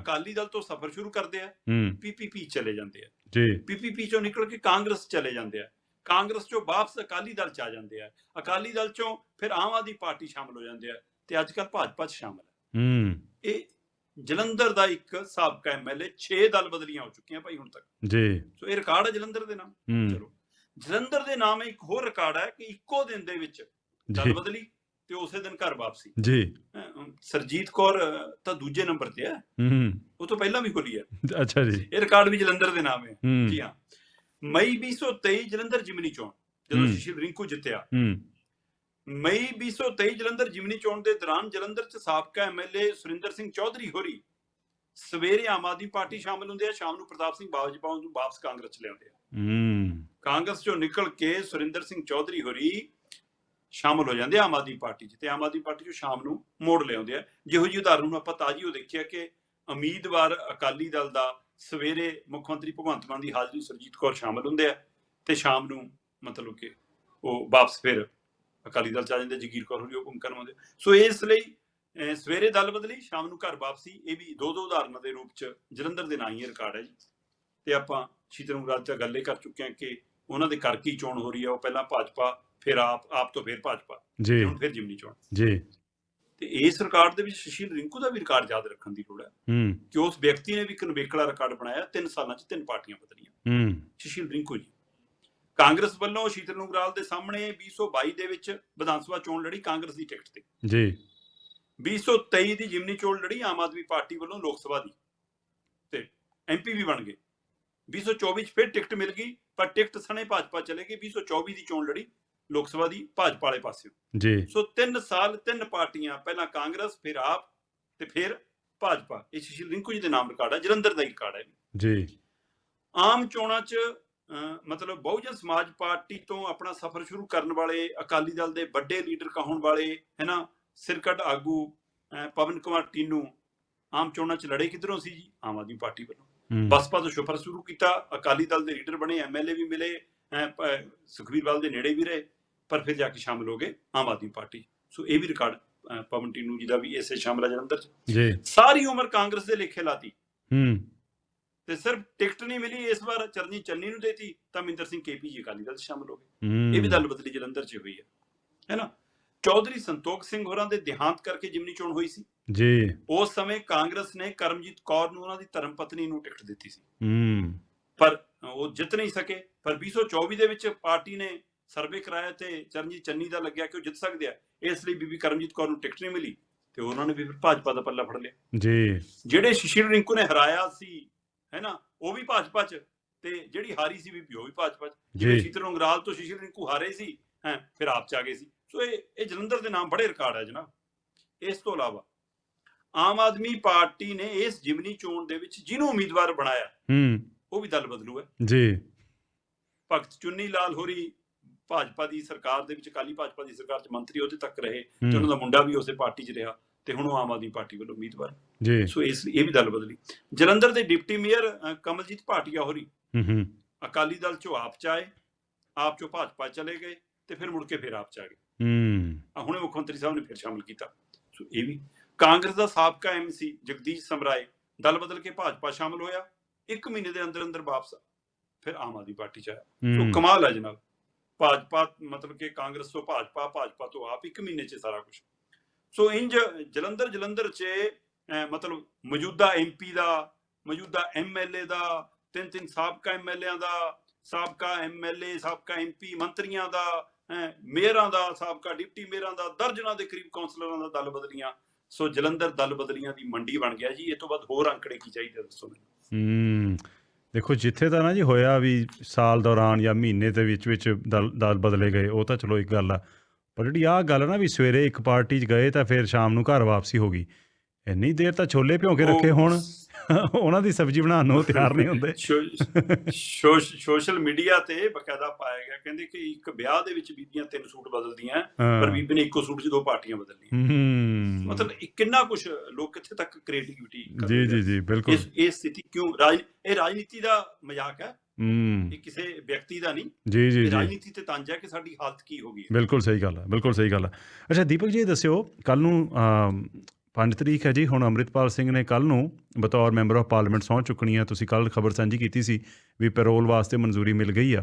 ਅਕਾਲੀ ਦਲ ਤੋਂ ਸਫ਼ਰ ਸ਼ੁਰੂ ਕਰਦੇ ਆ ਪੀਪੀਪੀ ਚਲੇ ਜਾਂਦੇ ਆ। ਜੀ। ਪੀਪੀਪੀ ਚੋਂ ਨਿਕਲ ਕੇ ਕਾਂਗਰਸ ਚਲੇ ਜਾਂਦੇ ਆ। ਕਾਂਗਰਸ ਚੋਂ ਵਾਪਸ ਅਕਾਲੀ ਦਲ ਚ ਆ ਜਾਂਦੇ ਆ। ਅਕਾਲੀ ਦਲ ਚੋਂ ਫਿਰ ਆਮ ਆਦਮੀ ਪਾਰਟੀ ਸ਼ਾਮਲ ਹੋ ਜਾਂਦੇ ਆ ਤੇ ਅੱਜ ਕੱਲ ਭਾਜਪਾ ਚ ਸ਼ਾਮਲ ਹੈ ਹੂੰ। ਇਹ ਜਲੰਧਰ ਦਾ ਇੱਕ ਸਾਬਕਾ ਐਮਐਲਏ 6 ਦਲ ਬਦਲੀਆਂ ਹੋ ਚੁੱਕੀਆਂ ਭਾਈ ਹੁਣ ਤੱਕ। ਜੀ। ਸੋ ਇਹ ਰਿਕਾਰਡ ਹੈ ਜਲੰਧਰ ਦੇ ਨਾਮ। ਚਲੋ। ਜਲੰਧਰ ਦੇ ਨਾਮ ਇੱਕ ਹੋਰ ਰਿਕਾਰਡ ਹੈ ਕਿ ਇੱਕੋ ਦਿਨ ਦੇ ਵਿੱਚ ਦਲ ਬਦਲੀ। ਤੇ ਉਸੇ ਦਿਨ ਘਰ ਵਾਪਸੀ। ਜੀ। ਸਰਜੀਤ ਕੌਰ ਤਾਂ ਦੂਜੇ ਨੰਬਰ ਤੇ ਹੈ। ਹੂੰ ਉਹ ਤੋਂ ਪਹਿਲਾਂ ਵੀ ਖੁੱਲੀ ਹੈ। ਅੱਛਾ ਜੀ। ਇਹ ਰਿਕਾਰਡ ਵੀ ਜਲੰਧਰ ਦੇ ਨਾਮ ਹੈ। ਜੀ ਹਾਂ। ਮਈ 2023 ਜਲੰਧਰ ਜਿਮਨੀ ਚੋਣ ਜਦੋਂ। ਸ਼ਿਵ ਰਿੰਕੂ ਜਿੱਤਿਆ। ਹੂੰ। ਮਈ 2023 ਜਲੰਧਰ ਜਿਮਨੀ ਚੋਣ ਦੇ ਦੌਰਾਨ ਜਲੰਧਰ ਚ ਸਾਬਕਾ ਐਮਐਲਏ ਸੁਰਿੰਦਰ ਸਿੰਘ ਚੌਧਰੀ ਹੋਰੀ ਸਵੇਰੇ ਆਮ ਆਦਮੀ ਪਾਰਟੀ ਸ਼ਾਮਲ ਹੁੰਦੇ ਆ ਸ਼ਾਮ ਨੂੰ ਪ੍ਰਤਾਪ ਸਿੰਘ ਬਾਜਪਾ ਨੂੰ ਵਾਪਸ ਕਾਂਗਰਸ ਚ ਲਿਆਉਂਦੇ ਆ। ਹੂੰ। ਕਾਂਗਰਸ ਚੋਂ ਨਿਕਲ ਕੇ ਸੁਰਿੰਦਰ ਸਿੰਘ ਚੌਧਰੀ ਹੋਰੀ ਸ਼ਾਮਲ ਹੋ ਜਾਂਦੇ ਆਮ ਆਦਮੀ ਪਾਰਟੀ 'ਚ। ਤੇ ਆਮ ਆਦਮੀ ਪਾਰਟੀ 'ਚੋਂ ਸ਼ਾਮ ਨੂੰ ਮੋੜ ਲਿਆਉਂਦੇ ਆ। ਜਿਹੋ ਜਿਹੀ ਉਦਾਹਰਨ ਨੂੰ ਆਪਾਂ ਤਾਜੀ ਉਹ ਦੇਖਿਆ ਕਿ ਉਮੀਦਵਾਰ ਅਕਾਲੀ ਦਲ ਦਾ ਸਵੇਰੇ ਮੁੱਖ ਮੰਤਰੀ ਭਗਵੰਤ ਮਾਨ ਦੀ ਹਾਜ਼ਰੀ ਸੁਰਜੀਤ ਕੌਰ ਸ਼ਾਮਲ ਹੁੰਦੇ ਆ ਤੇ ਸ਼ਾਮ ਨੂੰ ਮਤਲਬ ਕਿ ਉਹ ਵਾਪਸ ਫਿਰ ਅਕਾਲੀ ਦਲ ਚ ਆ ਜਾਂਦੇ ਜਗੀਰ ਕੌਰ ਹੋਰੀ ਉਹ ਭੂਮਿਕਾ ਨਿਭਾਉਂਦੇ ਸੋ ਇਸ ਲਈ ਸਵੇਰੇ ਦਲ ਬਦਲੀ, ਸ਼ਾਮ ਨੂੰ ਘਰ ਵਾਪਸੀ। ਇਹ ਵੀ ਦੋ ਦੋ ਉਦਾਹਰਨਾਂ ਦੇ ਰੂਪ ਚ ਜਲੰਧਰ ਦੇ ਨਾਂ ਹੀ ਰਿਕਾਰਡ ਹੈ ਜੀ। ਤੇ ਆਪਾਂ ਸ਼ੀਤਲ ਮੁਰਾਦ ਚ ਗੱਲੇ ਕਰ ਚੁੱਕੇ ਹਾਂ ਕਿ ਉਹਨਾਂ ਦੇ ਘਰ ਕੀ ਚੋਣ ਹੋ ਰਹੀ ਹੈ। ਉਹ ਪਹਿਲਾਂ ਭਾਜਪਾ ਫਿਰ ਆਪ ਆਪ ਤੋਂ ਫਿਰ ਭਾਜਪਾ। ਜੀ। ਹੁਣ ਫਿਰ ਜਿਮਨੀ ਚੋਣ ਜੀ। ਤੇ ਇਸ ਰਿਕਾਰਡ ਦੇ ਵਿੱਚ ਸੁਸ਼ੀਲ ਰਿੰਕੂ ਦਾ ਵੀ ਰਿਕਾਰਡ ਯਾਦ ਰੱਖਣ ਦੀ ਲੋੜ ਹੈ। ਹੂੰ। ਕਿ ਉਸ ਵਿਅਕਤੀ ਨੇ ਵੀ ਇੱਕ ਨਵੇਕਲਾ ਰਿਕਾਰਡ ਬਣਾਇਆ ਤਿੰਨ ਸਾਲਾਂ 'ਚ ਤਿੰਨ ਪਾਰਟੀਆਂ ਬਦਲੀਆਂ। ਹੂੰ। ਸੁਸ਼ੀਲ ਰਿੰਕੂ ਜੀ। ਕਾਂਗਰਸ ਵੱਲੋਂ ਸ਼ੀਤਲ ਨੂਗਰਾਲ ਦੇ ਸਾਹਮਣੇ 2022 ਦੇ ਵਿੱਚ ਵਿਧਾਨ ਸਭਾ ਚੋਣ ਲੜੀ ਕਾਂਗਰਸ ਦੀ ਟਿਕਟ ਤੇ। ਜੀ। 2023 ਦੀ ਜਿਮਨੀ ਚੋਣ ਲੜੀ ਆਮ ਆਦਮੀ ਪਾਰਟੀ ਵੱਲੋਂ ਲੋਕ ਸਭਾ ਦੀ। ਤੇ ਐਮਪੀ ਵੀ ਬਣ ਗਏ। 2024 ਚ ਫਿਰ ਟਿਕਟ ਮਿਲ ਗਈ ਪਰ ਟਿਕਟ ਸਣੇ ਭਾਜਪਾ ਚਲੇ ਗਈ 2024 ਦੀ ਚੋਣ ਲੜੀ ਲੋਕ ਸਭਾ ਦੀ ਭਾਜਪਾ ਵਾਲੇ ਪਾਸਿਓਂ। ਜੀ। ਸੋ 3 ਸਾਲ ਤਿੰਨ ਪਾਰਟੀਆਂ ਪਹਿਲਾਂ ਕਾਂਗਰਸ ਫਿਰ ਆਪ ਤੇ ਫਿਰ ਭਾਜਪਾ। ਇਹ ਸ਼ਸ਼ੀ ਰਿੰਕੂ ਜੀ ਦੇ ਨਾਮ ਰਿਕਾਰਡ ਹੈ ਜਲੰਧਰ ਦਾ ਹੀ ਰਿਕਾਰਡ ਹੈ ਜੀ। ਆਮ ਚੋਣਾਂ 'ਚ ਮਤਲਬ ਬਹੁਜਨ ਸਮਾਜ ਪਾਰਟੀ ਤੋਂ ਆਪਣਾ ਸਫ਼ਰ ਸ਼ੁਰੂ ਕਰਨ ਵਾਲੇ ਅਕਾਲੀ ਦਲ ਦੇ ਵੱਡੇ ਲੀਡਰ ਕਹਾਉਣ ਵਾਲੇ ਹੈਨਾ ਸਿਰਕਟ ਆਗੂ ਪਵਨ ਕੁਮਾਰ ਟੀਨੂ ਆਮ ਚੋਣਾਂ 'ਚ ਲੜੇ ਕਿਧਰੋਂ ਸੀ ਜੀ? ਆਮ ਆਦਮੀ ਪਾਰਟੀ ਵੱਲੋਂ। ਬਸਪਾ ਤੋਂ ਸਫ਼ਰ ਸ਼ੁਰੂ ਕੀਤਾ ਅਕਾਲੀ ਦਲ ਦੇ ਲੀਡਰ ਬਣੇ ਐਮਐਲਏ ਵੀ ਮਿਲੇ ਸੁਖਬੀਰ ਬਾਲ ਦੇ ਨੇੜੇ ਵੀ ਰਹੇ ਪਰ ਫਿਰ ਜਾ ਕੇ ਸ਼ਾਮਲ ਹੋ ਗਏ ਆਮ ਆਦਮੀ ਪਾਰਟੀ। ਸੋ ਇਹ ਵੀ ਰਿਕਾਰਡ ਪਵਨ ਟੀਨੂ ਜੀ ਦਾ ਵੀ ਇਸੇ ਸ਼ਾਮਲ ਜਲੰਧਰ 'ਚ। ਜੀ। ਸਾਰੀ ਉਮਰ ਕਾਂਗਰਸ ਦੇ ਲੇਖੇ ਲਾਤੀ। ਹੂੰ। ਤੇ ਸਿਰਫ ਟਿਕਟ ਨਹੀਂ ਮਿਲੀ ਇਸ ਵਾਰ ਚਰਨਜੀਤ ਚੰਨੀ ਨੂੰ ਦੇਤੀ ਤਾਂ ਮਿੰਦਰ ਸਿੰਘ ਕੇਪੀ ਜੀ ਅਕਾਲੀ ਦਲ ਸ਼ਾਮਲ ਹੋ ਗਏ। ਇਹ ਵੀ ਦਲ ਬਦਲੀ ਜਲੰਧਰ 'ਚ ਹੋਈ ਹੈ। ਹੈਨਾ ਚੌਧਰੀ ਸੰਤੋਖ ਸਿੰਘ ਹੋਰਾਂ ਦੇ ਦੇਹਾਂਤ ਕਰਕੇ ਜਿਮਨੀ ਚੋਣ ਹੋਈ ਸੀ। ਜੀ। ਉਸ ਸਮੇਂ ਕਾਂਗਰਸ ਨੇ ਕਰਮਜੀਤ ਕੌਰ ਨੂੰ ਉਹਨਾਂ ਦੀ ਧਰਮ ਪਤਨੀ ਨੂੰ ਟਿਕਟ ਦਿੱਤੀ ਸੀ। ਹੂੰ। ਪਰ ਉਹ ਜਿੱਤ ਨਹੀਂ ਸਕੇ। ਪਰ 2024 ਦੇ ਵਿੱਚ ਪਾਰਟੀ ਨੇ ਸਰਵੇ ਕਰਾਇਆ ਤੇ ਚਰਨਜੀਤ ਚੰਨੀ ਦਾ ਲੱਗਿਆ ਕਿ ਉਹ ਜਿੱਤ ਸਕਦੇ ਆ। ਇਸ ਲਈ ਬੀਬੀ ਕਰਮਜੀਤ ਕੌਰ ਨੂੰ ਟਿਕਟ ਨਹੀਂ ਮਿਲੀ ਤੇ ਉਹਨਾਂ ਨੇ ਵੀ ਫਿਰ ਭਾਜਪਾ ਦਾ ਪੱਲਾ ਫੜ ਲਿਆ। ਜੀ। ਜਿਹੜੇ ਸ਼ਿਸ਼ਿਰ ਰਿੰਕੂ ਨੇ ਹਰਾਇਆ ਸੀ ਹੈਨਾ ਉਹ ਵੀ ਭਾਜਪਾ 'ਚ ਤੇ ਜਿਹੜੀ ਹਾਰੀ ਸੀ ਵੀ ਉਹ ਵੀ ਭਾਜਪਾ 'ਚ। ਜਿਵੇਂ ਸ਼ੀਤਲ ਉਂਗਰਾਲ ਤੋਂ ਸ਼ਿਸ਼ਿਰ ਰਿੰਕੂ ਹਾਰੇ ਸੀ ਹੈ ਫਿਰ ਆਪ 'ਚ ਆ ਗਏ ਸੀ। ਸੋ ਇਹ ਇਹ ਜਲੰਧਰ ਦੇ ਨਾਮ ਬੜੇ ਰਿਕਾਰਡ ਹੈ ਜਨਾਬ। ਇਸ ਤੋਂ ਇਲਾਵਾ ਆਮ ਆਦਮੀ ਪਾਰਟੀ ਨੇ ਇਸ ਜਿਮਨੀ ਚੋਣ ਦੇ ਵਿੱਚ ਜਿਹਨੂੰ ਉਮੀਦਵਾਰ ਬਣਾਇਆ ਹੂੰ। ਉਹ ਵੀ ਦਲ ਬਦਲੂ ਹੈ। ਜੀ। ਭਗਤ ਚੁੰਨੀ ਲਾਲ ਹੋਰੀ ਭਾਜਪਾ ਦੀ ਸਰਕਾਰ ਦੇ ਵਿੱਚ ਕਾਲੀ ਭਾਜਪਾ ਦੀ ਸਰਕਾਰ 'ਚ ਮੰਤਰੀ ਉਹਦੇ ਤੱਕ ਰਹੇ ਤੇ ਉਹਨਾਂ ਦਾ ਮੁੰਡਾ ਵੀ ਉਸੇ ਪਾਰਟੀ 'ਚ ਰਿਹਾ ਤੇ ਹੁਣ ਉਹ ਆਮ ਆਦਮੀ ਪਾਰਟੀ ਵੱਲੋਂ ਉਮੀਦਵਾਰ। ਜੀ। ਸੋ ਇਸ ਇਹ ਵੀ ਦਲ ਬਦਲੀ। ਜਲੰਧਰ ਦੇ ਡਿਪਟੀ ਮੇਅਰ ਕਮਲਜੀਤ ਭਾਟੀਆ ਹੋਰੀ ਹੂੰ ਹੂੰ। ਅਕਾਲੀ ਦਲ ਚੋਂ ਆਪ ਚ ਆਏ ਆਪ ਚੋਂ ਭਾਜਪਾ ਚਲੇ ਗਏ ਤੇ ਫਿਰ ਮੁੜ ਕੇ ਫਿਰ ਆਪ ਚ ਆ ਗਏ। ਹੂੰ। ਆ ਹੁਣੇ ਮੁੱਖ ਮੰਤਰੀ ਸਾਹਿਬ ਨੇ ਫਿਰ ਸ਼ਾਮਲ ਕੀਤਾ। ਸੋ ਇਹ ਵੀ ਕਾਂਗਰਸ ਦਾ ਸਾਬਕਾ ਐਮਸੀ ਜਗਦੀਸ਼ ਸਮਰਾਏ ਦਲ ਬਦਲ ਕੇ ਭਾਜਪਾ ਸ਼ਾਮਲ ਹੋਇਆ। ਇੱਕ ਮਹੀਨੇ ਦੇ ਅੰਦਰ ਅੰਦਰ ਵਾਪਸ ਫਿਰ ਆਮ ਆਦਮੀ ਪਾਰਟੀ ਚ ਆਇਆ। ਸੋ ਕਮਾਲ ਹੈ ਜਨਾਬ। ਭਾਜਪਾ ਮਤਲਬ ਕਿ ਕਾਂਗਰਸ ਤੋਂ ਭਾਜਪਾ ਭਾਜਪਾ ਤੋਂ ਆਪ ਇੱਕ ਮਹੀਨੇ 'ਚ ਸਾਰਾ ਕੁਝ ਸੋ ਇੰਜ ਜਲੰਧਰ ਜਲੰਧਰ 'ਚ ਮਤਲਬ ਮੌਜੂਦਾ ਐਮਪੀ ਦਾ ਮੌਜੂਦਾ ਐਮਐਲਏ ਦਾ ਤਿੰਨ ਤਿੰਨ ਸਾਬਕਾ ਐਮਐਲਏਆਂ ਦਾ ਸਾਬਕਾ ਐਮਐਲਏ ਸਾਬਕਾ ਐਮਪੀ ਮੰਤਰੀਆਂ ਦਾ ਮੇਅਰਾਂ ਦਾ ਸਾਬਕਾ ਡਿਪਟੀ ਮੇਅਰਾਂ ਦਾ ਦਰਜਨਾਂ ਦੇ ਕਰੀਬ ਕਾਉਂਸਲਰਾਂ ਦਾ ਦਲ ਬਦਲੀਆਂ। ਸੋ ਜਲੰਧਰ ਦਲ ਬਦਲੀਆਂ ਦੀ ਮੰਡੀ ਬਣ ਗਿਆ ਜੀ। ਇਹ ਤੋਂ ਬਾਅਦ ਹੋਰ ਅੰਕੜੇ ਕੀ ਚਾਹੀਦੇ ਦੱਸੋ ਮੈਨੂੰ? ਹੂੰ। ਦੇਖੋ, ਜਿੱਥੇ ਤਾਂ ਨਾ ਜੀ ਹੋਇਆ ਵੀ ਸਾਲ ਦੌਰਾਨ ਜਾਂ ਮਹੀਨੇ ਦੇ ਵਿੱਚ ਵਿੱਚ ਦਲ ਦਲ ਬਦਲੇ ਗਏ, ਉਹ ਤਾਂ ਚਲੋ ਇੱਕ ਗੱਲ ਆ। ਪਰ ਜਿਹੜੀ ਆਹ ਗੱਲ ਆ ਨਾ ਵੀ ਸਵੇਰੇ ਇੱਕ ਪਾਰਟੀ 'ਚ ਗਏ ਤਾਂ ਫਿਰ ਸ਼ਾਮ ਨੂੰ ਘਰ ਵਾਪਸੀ ਹੋ ਗਈ। ਇੰਨੀ ਦੇਰ ਤਾਂ ਛੋਲੇ ਭਿਉਂ ਕੇ ਰੱਖੇ ਹੋਣ। (laughs) ਉਹਨਾਂ ਦੀ ਸਬਜ਼ੀ ਬਣਾਉਣ ਨੂੰ ਤਿਆਰ ਨਹੀਂ ਹੁੰਦੇ। (laughs) ਸੋਸ਼- ਸੋਸ਼ਲ ਮੀਡੀਆ ਤੇ ਬਕਾਇਦਾ ਪਾਇਆ ਗਿਆ। ਕਹਿੰਦੇ ਕਿ ਇੱਕ ਵਿਆਹ ਦੇ ਵਿੱਚ ਬੀਬੀਆਂ ਤਿੰਨ ਸੂਟ ਬਦਲਦੀਆਂ ਪਰ ਬੀਬੀ ਨੇ ਇੱਕੋ ਸੂਟ 'ਚ ਦੋ ਪਾਰਟੀਆਂ ਬਦਲਣੀਆਂ ਹੂੰ। ਮਤਲਬ ਕਿੰਨਾ ਕੁਝ ਲੋਕ ਕਿੱਥੇ ਤੱਕ ਕ੍ਰੀਏਟੀਵਿਟੀ ਜੀ ਜੀ ਜੀ ਬਿਲਕੁਲ। ਇਸ ਇਹ ਸਥਿਤੀ ਕਿਉਂ ਰਾਜ ਇਹ ਰਾਜਨੀਤੀ ਦਾ ਮਜ਼ਾਕ ਹੈ। ਇਹ ਕਿਸੇ ਵਿਅਕਤੀ ਦਾ ਨਹੀਂ। ਜੀ ਜੀ ਰਾਜਨੀਤੀ ਤੇ ਤੰਜ ਹੈ ਕਿ ਸਾਡੀ ਹਾਲਤ ਕੀ ਹੋ ਗਈ ਹੈ। ਬਿਲਕੁਲ ਸਹੀ ਗੱਲ ਹੈ ਬਿਲਕੁਲ ਸਹੀ ਗੱਲ ਹੈ। ਅੱਛਾ ਦੀਪਕ ਜੀ ਦੱਸਿਓ ਕੱਲ ਨੂੰ 5 ਤਰੀਕ ਹੈ ਜੀ ਹੁਣ ਅੰਮ੍ਰਿਤਪਾਲ ਸਿੰਘ ਨੇ ਕੱਲ ਨੂੰ ਬਤੌਰ ਮੈਂਬਰ ਆਫ ਪਾਰਲੀਮੈਂਟ ਸਹੁੰ ਚੁੱਕਣੀ ਹੈ। ਤੁਸੀਂ ਕੱਲ ਖਬਰ ਸਾਂਝੀ ਕੀਤੀ ਸੀ ਵੀ ਪੈਰੋਲ ਵਾਸਤੇ ਮਨਜ਼ੂਰੀ ਮਿਲ ਗਈ ਆ।